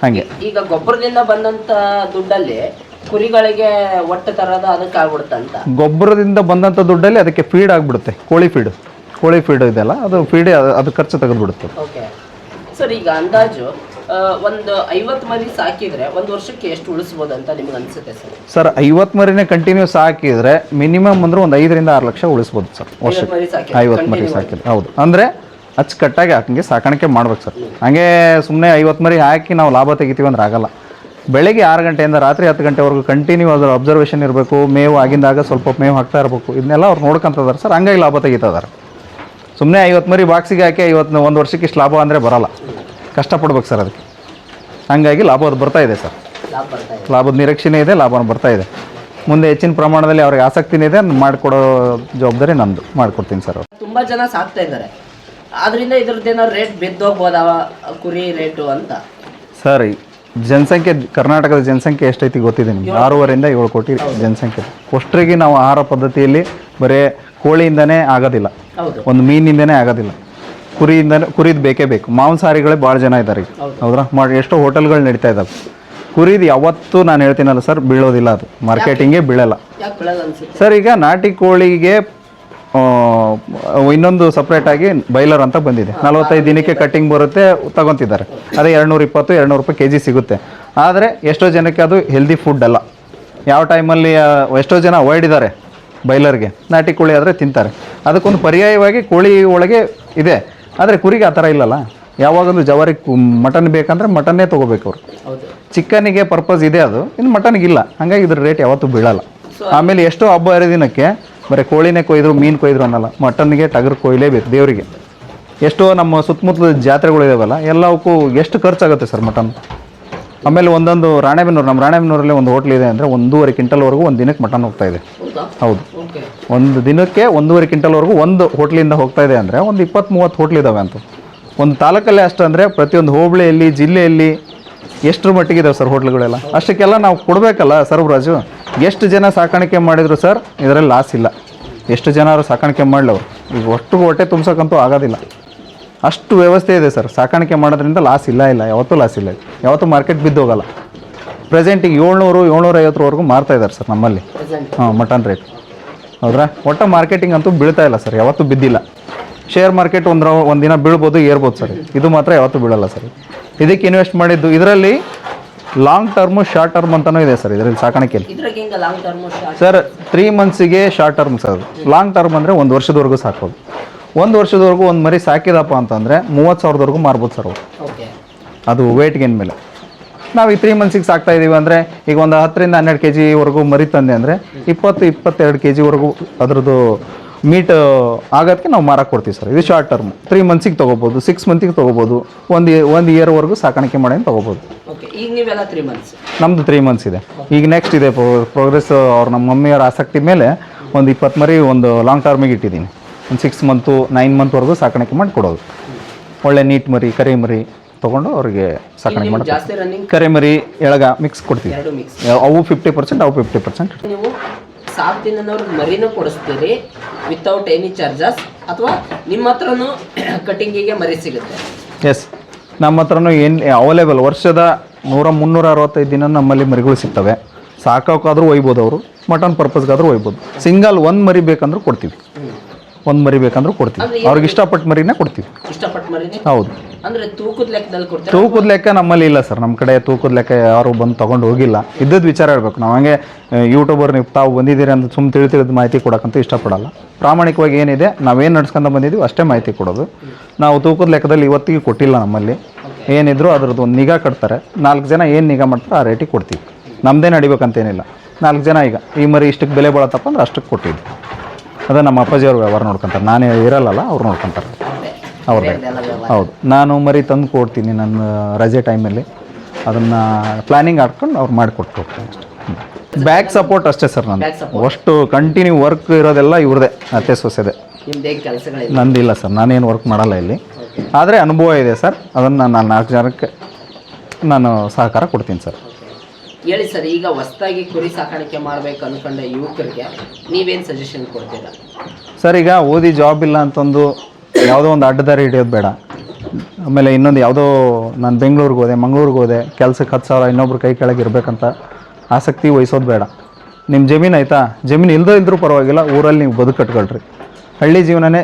ಹಾಗೆ. ಈಗ ಗೊಬ್ಬರದಿಂದ ಬಂದಂತ ದುಡ್ಡಲ್ಲಿ ಕುರಿಗಳಿಗೆ ಒಟ್ಟು ತರದ ಅದಕ್ಕೆ ಆಗ್ಬಿಡುತ್ತಂತ ಗೊಬ್ಬರದಿಂದ ಬಂದಂಥ ದುಡ್ಡಲ್ಲಿ ಅದಕ್ಕೆ ಫೀಡ್ ಆಗ್ಬಿಡುತ್ತೆ. ಕೋಳಿ ಫೀಡ್ ಕೋಳಿ ಫೀಡ್ ಇದೆಲ್ಲ ಅದು ಫೀಡ್ ಅದು ಖರ್ಚು ತೆಗೆದ್ಬಿಡುತ್ತೆ. ಓಕೆ ಸರ್ ಈಗ ಅಂದಾಜು ಆ, ಒಂದು ಐವತ್ತು ಮರಿ ಸಾಕಿದ್ರೆ ಒಂದು ವರ್ಷಕ್ಕೆ ಎಷ್ಟು ಉಳಿಸ್ಬೋದು ಅಂತ ನಿಮ್ಗೆ ಅನ್ಸುತ್ತೆ ಸರ್? ಸರ್ ಐವತ್ತು ಮರಿನೇ ಕಂಟಿನ್ಯೂಸ್ ಹಾಕಿದ್ರೆ ಮಿನಿಮಮ್ ಅಂದ್ರೆ ಒಂದು ಐದರಿಂದ ಆರು ಲಕ್ಷ ಉಳಿಸ್ಬೋದು ಸರ್ ವರ್ಷಕ್ಕೆ ಮರಿ ಸಾಕಿ ಐವತ್ತು ಮರಿ ಸಾಕಿದ್ರೆ ಹೌದು. ಅಂದರೆ ಅಚ್ಚುಕಟ್ಟಾಗಿ ಹಾಕಂಗೆ ಸಾಕಾಣಿಕೆ ಮಾಡ್ಬೇಕು ಸರ್. ಹಂಗೆ ಸುಮ್ಮನೆ ಐವತ್ತು ಮರಿ ಹಾಕಿ ನಾವು ಲಾಭ ತೆಗಿತೀವಿ ಅಂದ್ರೆ ಆಗಲ್ಲ. ಬೆಳಗ್ಗೆ ಆರು ಗಂಟೆಯಿಂದ ರಾತ್ರಿ ಹತ್ತು ಗಂಟೆವರೆಗೂ ಕಂಟಿನ್ಯೂ ಅದರ ಅಬ್ಸರ್ವೇಷನ್ ಇರಬೇಕು ಮೇವು ಆಗಿಂದಾಗ ಸ್ವಲ್ಪ ಮೇವು ಹಾಕ್ತಾ ಇರಬೇಕು. ಇದನ್ನೆಲ್ಲ ಅವ್ರು ನೋಡ್ಕೊಂತದಾರೆ ಸರ್. ಹಂಗಾಗಿ ಲಾಭ ತೆಗಿತದಾರೆ ಸುಮ್ಮನೆ ಐವತ್ತು ಮರಿ ಬಾಕ್ಸಿಗೆ ಹಾಕಿ ಐವತ್ತು ಒಂದು ವರ್ಷಕ್ಕೆ ಇಷ್ಟು ಲಾಭ ಅಂದರೆ ಬರಲ್ಲ. ಕಷ್ಟಪಡ್ಬೇಕು ಸರ್ ಅದಕ್ಕೆ. ಹಂಗಾಗಿ ಲಾಭ ಅದು ಬರ್ತಾ ಇದೆ ಸರ್. ಲಾಭದ ನಿರೀಕ್ಷೆನೇ ಇದೆ ಲಾಭ ಬರ್ತಾ ಇದೆ. ಮುಂದೆ ಹೆಚ್ಚಿನ ಪ್ರಮಾಣದಲ್ಲಿ ಅವ್ರಿಗೆ ಆಸಕ್ತಿನೇ ಇದೆ ಮಾಡಿಕೊಡೋ ಜವಾಬ್ದಾರಿ ನಂದು. ಮಾಡಿಕೊಡ್ತೀನಿ ಸರ್ ಅವ್ರು. ತುಂಬಾ ಜನ ಸಾಕ್ತಾ ಇದ್ದಾರೆ. ಆದ್ರಿಂದ ಇದ್ರದ್ದೇನೋ ರೇಟ್ ಬಿದ್ದೋಗ್ಬೋದಾವ ಕುರಿ ರೇಟು ಅಂತ. ಸರ್. ಜನಸಂಖ್ಯೆ ಕರ್ನಾಟಕದ ಜನಸಂಖ್ಯೆ ಎಷ್ಟೈತಿ ಗೊತ್ತಿದೆ ನಿಮ್ಗೆ? ಆರೂವರೆಯಿಂದ ಏಳು ಕೋಟಿ ಜನಸಂಖ್ಯೆ. ಅಷ್ಟರಿಗೆ ನಾವು ಆಹಾರ ಪದ್ಧತಿಯಲ್ಲಿ ಬರೀ ಕೋಳಿಯಿಂದನೇ ಆಗೋದಿಲ್ಲ. ಹೌದು. ಒಂದು ಮೀನಿಂದನೇ ಆಗೋದಿಲ್ಲ. ಕುರಿಯಿಂದ ಕುರಿದು ಬೇಕೇ ಬೇಕು. ಮಾಂಸಾಹಾರಿಗಳೇ ಭಾಳ ಜನ ಇದ್ದಾರೆ ಈಗ. ಹೌದ್ರಾ? ಮಾಡಿ ಎಷ್ಟೋ ಹೋಟೆಲ್ಗಳು ನಡೀತಾ ಇದ್ದಾವೆ ಕುರಿದು ಯಾವತ್ತೂ ನಾನು ಹೇಳ್ತೀನಲ್ಲ ಸರ್ ಬೀಳೋದಿಲ್ಲ ಅದು. ಮಾರ್ಕೆಟಿಂಗೇ ಬೀಳಲ್ಲ. ಸರ್ ಈಗ ನಾಟಿ ಕೋಳಿಗೆ ಇನ್ನೊಂದು ಸಪ್ರೇಟ್ ಆಗಿ ಬೈಲರ್ ಅಂತ ಬಂದಿದೆ. ನಲವತ್ತೈದು ದಿನಕ್ಕೆ ಕಟ್ಟಿಂಗ್ ಬರುತ್ತೆ ತಗೊತಿದ್ದಾರೆ. ಅದೇ ಎರಡುನೂರ ಇಪ್ಪತ್ತು ಎರಡುನೂರು ರೂಪಾಯಿ ಕೆ ಜಿ ಸಿಗುತ್ತೆ. ಆದರೆ ಎಷ್ಟೋ ಜನಕ್ಕೆ ಅದು ಹೆಲ್ದಿ ಫುಡ್ ಅಲ್ಲ. ಯಾವ ಟೈಮಲ್ಲಿ ಎಷ್ಟೋ ಜನ ಅವಾಯ್ಡ್ ಇದ್ದಾರೆ ಬೈಲರ್ಗೆ ನಾಟಿ ಕೋಳಿ ಆದರೆ ತಿಂತಾರೆ. ಅದಕ್ಕೊಂದು ಪರ್ಯಾಯವಾಗಿ ಕೋಳಿ ಒಳಗೆ ಇದೆ. ಆದರೆ ಕುರಿಗೆ ಆ ಥರ ಇಲ್ಲಲ್ಲ. ಯಾವಾಗಲೂ ಜವಾರಿ ಮಟನ್ ಬೇಕಂದ್ರೆ ಮಟನ್ನೇ ತೊಗೋಬೇಕು ಅವರು. ಚಿಕನಿಗೆ ಪರ್ಪಸ್ ಇದೆ ಅದು ಇನ್ನು ಮಟನ್ಗಿಲ್ಲ ಹಾಗಾಗಿ ಇದ್ರ ರೇಟ್ ಯಾವತ್ತೂ ಬೀಳಲ್ಲ. ಆಮೇಲೆ ಎಷ್ಟೋ ಹಬ್ಬ ಹರಿದಿನಕ್ಕೆ ಬರೀ ಕೋಳಿನೇ ಕೊಯ್ದರು ಮೀನು ಕೊಯ್ದರು ಅನ್ನಲ್ಲ. ಮಟನ್ಗೆ ಟಗರು ಕೊಯ್ಲೇಬೇಕು ದೇವರಿಗೆ. ಎಷ್ಟೋ ನಮ್ಮ ಸುತ್ತಮುತ್ತಲ ಜಾತ್ರೆಗಳು ಇದಾವಲ್ಲ ಎಲ್ಲವಕ್ಕೂ ಎಷ್ಟು ಖರ್ಚಾಗುತ್ತೆ ಸರ್ ಮಟನ್? ಆಮೇಲೆ ಒಂದೊಂದು ರಾಣೆಬೆನ್ನೂರು ನಮ್ಮ ರಾಣೆಬೆನ್ನೂರಲ್ಲಿ ಒಂದು ಹೋಟ್ಲ್ ಇದೆ ಅಂದರೆ ಒಂದೂವರೆ ಕ್ವಿಂಟಲ್ವರೆಗೂ ಒಂದು ದಿನಕ್ಕೆ ಮಟನ್ ಹೋಗ್ತಾ ಇದೆ. ಹೌದು? ಒಂದು ದಿನಕ್ಕೆ ಒಂದೂವರೆ ಕ್ವಿಂಟಲ್ವರೆಗೂ ಒಂದು ಹೋಟ್ಲಿಂದ ಹೋಗ್ತಾ ಇದೆ ಅಂದರೆ ಒಂದು ಇಪ್ಪತ್ತು ಮೂವತ್ತು ಹೋಟ್ಲ್ ಇದಾವೆ ಅಂತ. ಒಂದು ತಾಲೂಕಲ್ಲೇ ಅಷ್ಟು ಅಂದರೆ ಪ್ರತಿಯೊಂದು ಹೋಬಳಿಯಲ್ಲಿ ಜಿಲ್ಲೆಯಲ್ಲಿ ಎಷ್ಟರ ಮಟ್ಟಿಗೆ ಇದಾವೆ ಸರ್ ಹೋಟ್ಲುಗಳೆಲ್ಲ ಅಷ್ಟಕ್ಕೆಲ್ಲ ನಾವು ಕೊಡಬೇಕಲ್ಲ ಸರಬರಾಜು ಎಷ್ಟು ಜನ ಸಾಕಾಣಿಕೆ ಮಾಡಿದ್ರು ಸರ್ ಇದರಲ್ಲಿ ಲಾಸ್ ಇಲ್ಲ. ಎಷ್ಟು ಜನರು ಸಾಕಾಣಿಕೆ ಮಾಡಲವ್ರು? ಈಗ ಒಟ್ಟು ಹೊಟ್ಟೆ ತುಂಬಿಸೋಕ್ಕಂತೂ ಆಗೋದಿಲ್ಲ. ಅಷ್ಟು ವ್ಯವಸ್ಥೆ ಇದೆ ಸರ್ ಸಾಕಾಣಿಕೆ ಮಾಡೋದ್ರಿಂದ ಲಾಸ್ ಇಲ್ಲ ಇಲ್ಲ. ಯಾವತ್ತೂ ಲಾಸ್ ಇಲ್ಲ. ಯಾವತ್ತೂ ಮಾರ್ಕೆಟ್ ಬಿದ್ದೋಗಲ್ಲ. ಪ್ರೆಸೆಂಟಿಗೆ ಏಳ್ನೂರು ಏಳ್ನೂರೈವತ್ತರವರೆಗೂ ಮಾರ್ತಾ ಇದ್ದಾರೆ ಸರ್ ನಮ್ಮಲ್ಲಿ. ಹಾಂ ಮಟನ್ ರೇಟ್ ಹೌದ್ರಾ? ಒಟ್ಟು ಮಾರ್ಕೆಟಿಂಗ್ ಅಂತೂ ಬೀಳ್ತಾ ಇಲ್ಲ ಸರ್ ಯಾವತ್ತೂ ಬಿದ್ದಿಲ್ಲ. ಶೇರ್ ಮಾರ್ಕೆಟ್ ಒಂದು ಒಂದು ದಿನ ಬೀಳ್ಬೋದು ಏರ್ಬೋದು ಸರ್ ಇದು ಮಾತ್ರ ಯಾವತ್ತೂ ಬೀಳಲ್ಲ ಸರ್ ಇದಕ್ಕೆ ಇನ್ವೆಸ್ಟ್ ಮಾಡಿದ್ದು ಇದರಲ್ಲಿ ಲಾಂಗ್ ಟರ್ಮು ಶಾರ್ಟ್ ಟರ್ಮ್ ಅಂತಲೂ ಇದೆ ಸರ್ ಇದರಲ್ಲಿ ಸಾಕಾಣಿಕೆಯಲ್ಲಿ ಇದ್ರಾಗ ಹಿಂಗ long term sir three ಮಂತ್ಸಿಗೆ short term sir. Long term ಅಂದರೆ ಒಂದು ವರ್ಷದವರೆಗೂ ಸಾಕೋದು. ಒಂದು ವರ್ಷದವರೆಗೂ ಒಂದು ಮರಿ ಸಾಕಿದಪ್ಪ ಅಂತಂದರೆ ಮೂವತ್ತು ಸಾವಿರದವರೆಗೂ ಮಾರ್ಬೋದು ಸರ್ ಅವರು. ಓಕೆ ಅದು ವೇಟ್ ಗೇನ್ ಮೇಲೆ. ನಾವು ಈ ತ್ರೀ ಮಂತ್ಸಿಗೆ ಸಾಕ್ತಾ ಇದ್ದೀವಿ ಅಂದರೆ ಈಗ ಒಂದು ಹತ್ತರಿಂದ ಹನ್ನೆರಡು ಕೆ ಜಿವರೆಗೂ ಮರಿ ತಂದೆ ಅಂದರೆ ಇಪ್ಪತ್ತು ಇಪ್ಪತ್ತೆರಡು ಕೆ ಜಿವರೆಗೂ ಅದ್ರದ್ದು ಮೀಟ್ ಆಗೋದಕ್ಕೆ ನಾವು ಮಾರಕ್ಕೆ ಕೊಡ್ತೀವಿ ಸರ್. ಇದು ಶಾರ್ಟ್ ಟರ್ಮ್ ತ್ರೀ ಮಂತ್ಸಿಗೆ ತೊಗೋಬೋದು ಸಿಕ್ಸ್ ಮಂತಿಗೆ ತೊಗೋಬೋದು ಒಂದು ಒಂದು ಇಯರ್ವರೆಗೂ ಸಾಕಾಣಿಕೆ ಮಾಡಿ ತೊಗೋಬೋದು. ಈಗ ನೀವೆಲ್ಲ ತ್ರೀ ಮಂತ್ಸ್ ನಮ್ಮದು ತ್ರೀ ಮಂತ್ಸ್ ಇದೆ. ಈಗ ನೆಕ್ಸ್ಟ್ ಇದೆ ಪ್ರೋಗ್ರೆಸ್ ಅವ್ರು ನಮ್ಮ ಮಮ್ಮಿಯವ್ರ ಆಸಕ್ತಿ ಮೇಲೆ ಒಂದು ಇಪ್ಪತ್ತು ಮರಿ ಒಂದು ಲಾಂಗ್ ಟರ್ಮಿಗೆ ಇಟ್ಟಿದ್ದೀನಿ. ಒಂದು ಸಿಕ್ಸ್ ಮಂತು ನೈನ್ ಮಂತ್ವರೆಗೂ ಸಾಕಾಣಿಕೆ ಮಾಡಿ ಕೊಡೋದು. ಒಳ್ಳೆ ನೀಟ್ ಮರಿ ಕರಿ ಮರಿ ತೊಗೊಂಡು ಅವ್ರಿಗೆ ಸಾಕಾಣಿಕೆ ಮಾಡಿ ಕರಿ ಮರಿ ಎಳಗ ಮಿಕ್ಸ್ ಕೊಡ್ತೀವಿ. ಅವು ಫಿಫ್ಟಿ ಪರ್ಸೆಂಟ್ ಅವು ಫಿಫ್ಟಿ ಪರ್ಸೆಂಟ್ ಅನ್ನೋರ್ಗೆ ಮರಿನೂ ಕೊಡಿಸ್ತೀರಿ ವಿತೌಟ್ ಎನಿ ಚಾರ್ಜಸ್ ಅಥವಾ ನಿಮ್ಮ ಹತ್ರನೂ ಕಟಿಂಗಿಗೆ ಮರಿ ಸಿಗುತ್ತೆ. ಎಸ್ ನಮ್ಮ ಹತ್ರನೂ ಏನು ಅವೈಲೇಬಲ್ ವರ್ಷದ ನೂರ ಮುನ್ನೂರ ಅರವತ್ತೈದು ದಿನ ನಮ್ಮಲ್ಲಿ ಮರಿಗಳು ಸಿಗ್ತವೆ. ಸಾಕೋಕ್ಕಾದ್ರೂ ಒಯ್ಬೋದು ಅವರು ಮಟನ್ ಪರ್ಪಸ್ಗಾದ್ರೂ ಒಯ್ಬೋದು. ಸಿಂಗಲ್ ಒಂದು ಮರಿ ಬೇಕಂದ್ರೂ ಕೊಡ್ತೀವಿ. ಒಂದು ಮರಿ ಬೇಕಂದ್ರೂ ಕೊಡ್ತೀವಿ. ಅವ್ರಿಗೆ ಇಷ್ಟಪಟ್ಟು ಮರಿನೇ ಕೊಡ್ತೀವಿ. ಇಷ್ಟಪಟ್ಟು ಮರಿನೇ? ಹೌದು. ಅಂದ್ರೆ ತೂಕದ ಲೆಕ್ಕದಲ್ಲಿ ಕೊಡ್ತೀರಾ? ತೂಕದ ಲೆಕ್ಕ ನಮ್ಮಲ್ಲಿ ಇಲ್ಲ ಸರ್. ನಮ್ಮ ಕಡೆ ತೂಕದ ಲೆಕ್ಕ ಯಾರು ಬಂದು ತಗೊಂಡು ಹೋಗಿಲ್ಲ. ಇದ್ದದ್ದು ವಿಚಾರ ಹೇಳ್ಬೇಕು. ನಾವು ಹಂಗೆ ಯೂಟ್ಯೂಬರ್ ನೀವು ತಾವು ಬಂದಿದ್ದೀರಿ ಅಂತ ಸುಮ್ಮನೆ ತಿಳಿ ತಿಳಿದು ಮಾಹಿತಿ ಕೊಡೋಕ್ಕಂತೂ ಇಷ್ಟಪಡಲ್ಲ. ಪ್ರಾಮಾಣಿಕವಾಗಿ ಏನಿದೆ ನಾವೇನು ನಡ್ಸ್ಕೊಂಡು ಬಂದಿದ್ದೀವಿ ಅಷ್ಟೇ ಮಾಹಿತಿ ಕೊಡೋದು. ನಾವು ತೂಕದ ಲೆಕ್ಕದಲ್ಲಿ ಇವತ್ತಿಗೆ ಕೊಟ್ಟಿಲ್ಲ ನಮ್ಮಲ್ಲಿ. ಏನಿದ್ರು ಅದ್ರದ್ದು ಒಂದು ನಿಗಾ ಕಟ್ತಾರೆ. ನಾಲ್ಕು ಜನ ಏನು ನಿಗಾ ಮಾಡ್ತಾರೆ ಆ ರೇಟಿಗೆ ಕೊಡ್ತೀವಿ. ನಮ್ಮದೇ ನಡಿಬೇಕಂತೇನಿಲ್ಲ. ನಾಲ್ಕು ಜನ ಈಗ ಈ ಮರಿ ಇಷ್ಟಕ್ಕೆ ಬೆಲೆ ಬಾಳತ್ತಪ್ಪ ಅಂದ್ರೆ ಅಷ್ಟಕ್ಕೆ ಕೊಟ್ಟಿದ್ವಿ. ಅದೇ ನಮ್ಮ ಅಪ್ಪಾಜಿಯವ್ರು ವ್ಯವಹಾರ ನೋಡ್ಕೊಂತಾರೆ. ನಾನೇ ಇರಲ್ಲಲ್ಲ ಅವ್ರು ನೋಡ್ಕೊಂತಾರೆ. ಅವ್ರದ್ದೇ ಹೌದು. ನಾನು ಮರಿ ತಂದು ಕೊಡ್ತೀನಿ ನನ್ನ ರಜೆ ಟೈಮಲ್ಲಿ ಅದನ್ನು ಪ್ಲ್ಯಾನಿಂಗ್ ಹಾಕ್ಕೊಂಡು ಅವ್ರು ಮಾಡಿಕೊಟ್ಟು ಹೋಗ್ತೀನಿ ಅಷ್ಟೇ. ಬ್ಯಾಕ್ ಸಪೋರ್ಟ್ ಅಷ್ಟೇ ಸರ್ ನಾನು ಅಷ್ಟು ಕಂಟಿನ್ಯೂ ವರ್ಕ್ ಇರೋದೆಲ್ಲ ಇವ್ರದೇ ಅತ್ತೆ ಸೊಸೆದೆ. ನಂದಿಲ್ಲ ಸರ್. ನಾನೇನು ವರ್ಕ್ ಮಾಡಲ್ಲ ಇಲ್ಲಿ. ಆದರೆ ಅನುಭವ ಇದೆ ಸರ್. ಅದನ್ನು ನಾನು ನಾಲ್ಕು ಜನಕ್ಕೆ ನಾನು ಸಹಕಾರ ಕೊಡ್ತೀನಿ ಸರ್. ಹೇಳಿ ಸರ್, ಈಗ ಹೊಸ್ದಾಗಿ ಕುರಿ ಸಾಕಾಣಿಕೆ ಮಾಡ್ಬೇಕು ಅನ್ಕೊಂಡ ಯುವಕರಿಗೆ ನೀವೇನು ಸಜೆಷನ್ ಕೊಡ್ತೀರಾ? ಸರ್, ಈಗ ಓದಿ ಜಾಬ್ ಇಲ್ಲ ಅಂತಂದು ಯಾವುದೋ ಒಂದು ಅಡ್ಡದಾರಿ ಹಿಡಿಯೋದು ಬೇಡ. ಆಮೇಲೆ ಇನ್ನೊಂದು ಯಾವುದೋ ನಾನು ಬೆಂಗಳೂರಿಗೆ ಹೋದೆ, ಮಂಗಳೂರಿಗೆ ಹೋದೆ ಕೆಲಸಕ್ಕೆ ಹತ್ತು ಸಾವಿರ ಇನ್ನೊಬ್ರು ಕೈ ಕೆಳಗೆ ಇರಬೇಕಂತ ಆಸಕ್ತಿ ವಹಿಸೋದು ಬೇಡ. ನಿಮ್ಮ ಜಮೀನು ಆಯಿತಾ? ಜಮೀನು ಇಲ್ಲದೋ ಇದ್ದರೂ ಪರವಾಗಿಲ್ಲ, ಊರಲ್ಲಿ ನೀವು ಬದುಕು ಕಟ್ಕೊಳ್ರಿ ಹಳ್ಳಿ ಜೀವನನೇ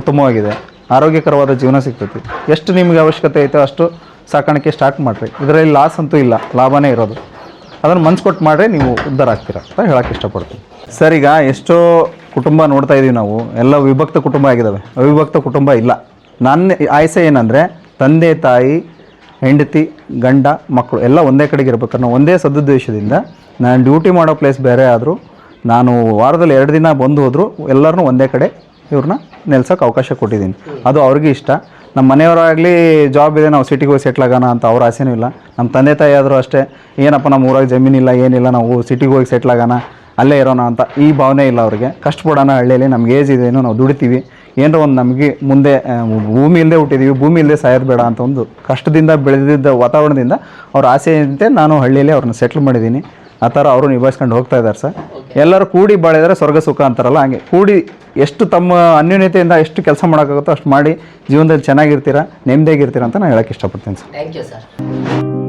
ಉತ್ತಮವಾಗಿದೆ. ಆರೋಗ್ಯಕರವಾದ ಜೀವನ ಸಿಗ್ತೈತಿ. ಎಷ್ಟು ನಿಮಗೆ ಅವಶ್ಯಕತೆ ಐತೋ ಅಷ್ಟು ಸಾಕಾಣಿಕೆ ಸ್ಟಾರ್ಟ್ ಮಾಡಿರಿ. ಇದರಲ್ಲಿ ಲಾಸ್ ಅಂತೂ ಇಲ್ಲ, ಲಾಭನೇ ಇರೋದು. ಅದನ್ನು ಮನ್ಸು ಕೊಟ್ಟು ಮಾಡ್ರೆ ನೀವು ಉದ್ಧಾರ ಆಗ್ತೀರ ಅಂತ ಹೇಳಕ್ಕೆ ಇಷ್ಟಪಡ್ತೀನಿ. ಸರ್, ಈಗ ಎಷ್ಟೋ ಕುಟುಂಬ ನೋಡ್ತಾ ಇದ್ದೀವಿ ನಾವು. ಎಲ್ಲ ವಿಭಕ್ತ ಕುಟುಂಬ ಆಗಿದ್ದಾವೆ ಅವಿಭಕ್ತ ಕುಟುಂಬ ಇಲ್ಲ. ನನ್ನ ಆಯ್ಸೆ ಏನಂದರೆ ತಂದೆ, ತಾಯಿ, ಹೆಂಡತಿ, ಗಂಡ ಮಕ್ಕಳು ಎಲ್ಲ ಒಂದೇ ಕಡೆಗೆ ಇರ್ಬೇಕು. ಅನ್ನೋ ಒಂದೇ ಸದುದ್ದೇಶದಿಂದ ನಾನು ಡ್ಯೂಟಿ ಮಾಡೋ ಪ್ಲೇಸ್ ಬೇರೆ ಆದರೂ ನಾನು ವಾರದಲ್ಲಿ ಎರಡು ದಿನ ಬಂದು ಹೋದರೂ ಎಲ್ಲರನ್ನೂ ಒಂದೇ ಕಡೆ ಇವ್ರನ್ನ ನೆಲೆಸೋಕೆ ಅವಕಾಶ ಕೊಟ್ಟಿದ್ದೀನಿ. ಅದು ಅವ್ರಿಗೆ ಇಷ್ಟ. ನಮ್ಮ ಮನೆಯವರಾಗಲಿ ಜಾಬ್ ಇದೆ ನಾವು ಸಿಟಿಗೆ ಹೋಗಿ ಸೆಟ್ಲ್ ಆಗೋಣ ಅಂತ ಅವ್ರ ಆಸೆನೂ ಇಲ್ಲ. ನಮ್ಮ ತಂದೆ ತಾಯಿ ಆದರೂ ಅಷ್ಟೇ ಏನಪ್ಪ ನಮ್ಮ ಊರಾಗ ಜಮೀನಿಲ್ಲ ಏನಿಲ್ಲ ನಾವು ಸಿಟಿಗೆ ಹೋಗಿ ಸೆಟ್ಲ್ ಆಗೋಣ ಅಲ್ಲೇ ಇರೋಣ ಅಂತ ಈ ಭಾವನೆ ಇಲ್ಲ ಅವ್ರಿಗೆ. ಕಷ್ಟಪಡೋಣ ಹಳ್ಳಿಯಲ್ಲಿ ನಮ್ಗೆ ಏಜ್ ಇದೆ ಏನೋ ನಾವು ದುಡಿತೀವಿ. ಏನೋ ಒಂದು ನಮಗೆ ಮುಂದೆ ಭೂಮಿ ಇಲ್ಲದೆ ಹುಟ್ಟಿದ್ದೀವಿ ಭೂಮಿ ಇಲ್ಲದೆ ಸಾಯೋದು ಬೇಡ ಅಂತ ಒಂದು ಕಷ್ಟದಿಂದ ಬೆಳೆದಿದ್ದ ವಾತಾವರಣದಿಂದ ಅವ್ರ ಆಸೆಯಂತೆ ನಾನು ಹಳ್ಳಿಯಲ್ಲಿ ಅವ್ರನ್ನ ಸೆಟ್ಲ್ ಮಾಡಿದ್ದೀನಿ. ಆ ಥರ ಅವರು ನಿಭಾಯಿಸ್ಕೊಂಡು ಹೋಗ್ತಾ ಇದ್ದಾರೆ ಸರ್. ಎಲ್ಲರೂ ಕೂಡಿ ಬಾಳಿದರೆ ಸ್ವರ್ಗ ಸುಖ ಅಂತಾರಲ್ಲ ಹಾಗೆ ಕೂಡಿ ಎಷ್ಟು ತಮ್ಮ ಅನ್ಯೋನ್ಯತೆಯಿಂದ ಎಷ್ಟು ಕೆಲಸ ಮಾಡೋಕ್ಕಾಗುತ್ತೋ ಅಷ್ಟು ಮಾಡಿ ಜೀವನದಲ್ಲಿ ಚೆನ್ನಾಗಿರ್ತೀರಾ, ನೆಮ್ಮದಿಯಾಗಿರ್ತೀರಾ ಅಂತ ನಾನು ಹೇಳೋಕ್ಕೆ ಇಷ್ಟಪಡ್ತೀನಿ ಸರ್. Thank you sir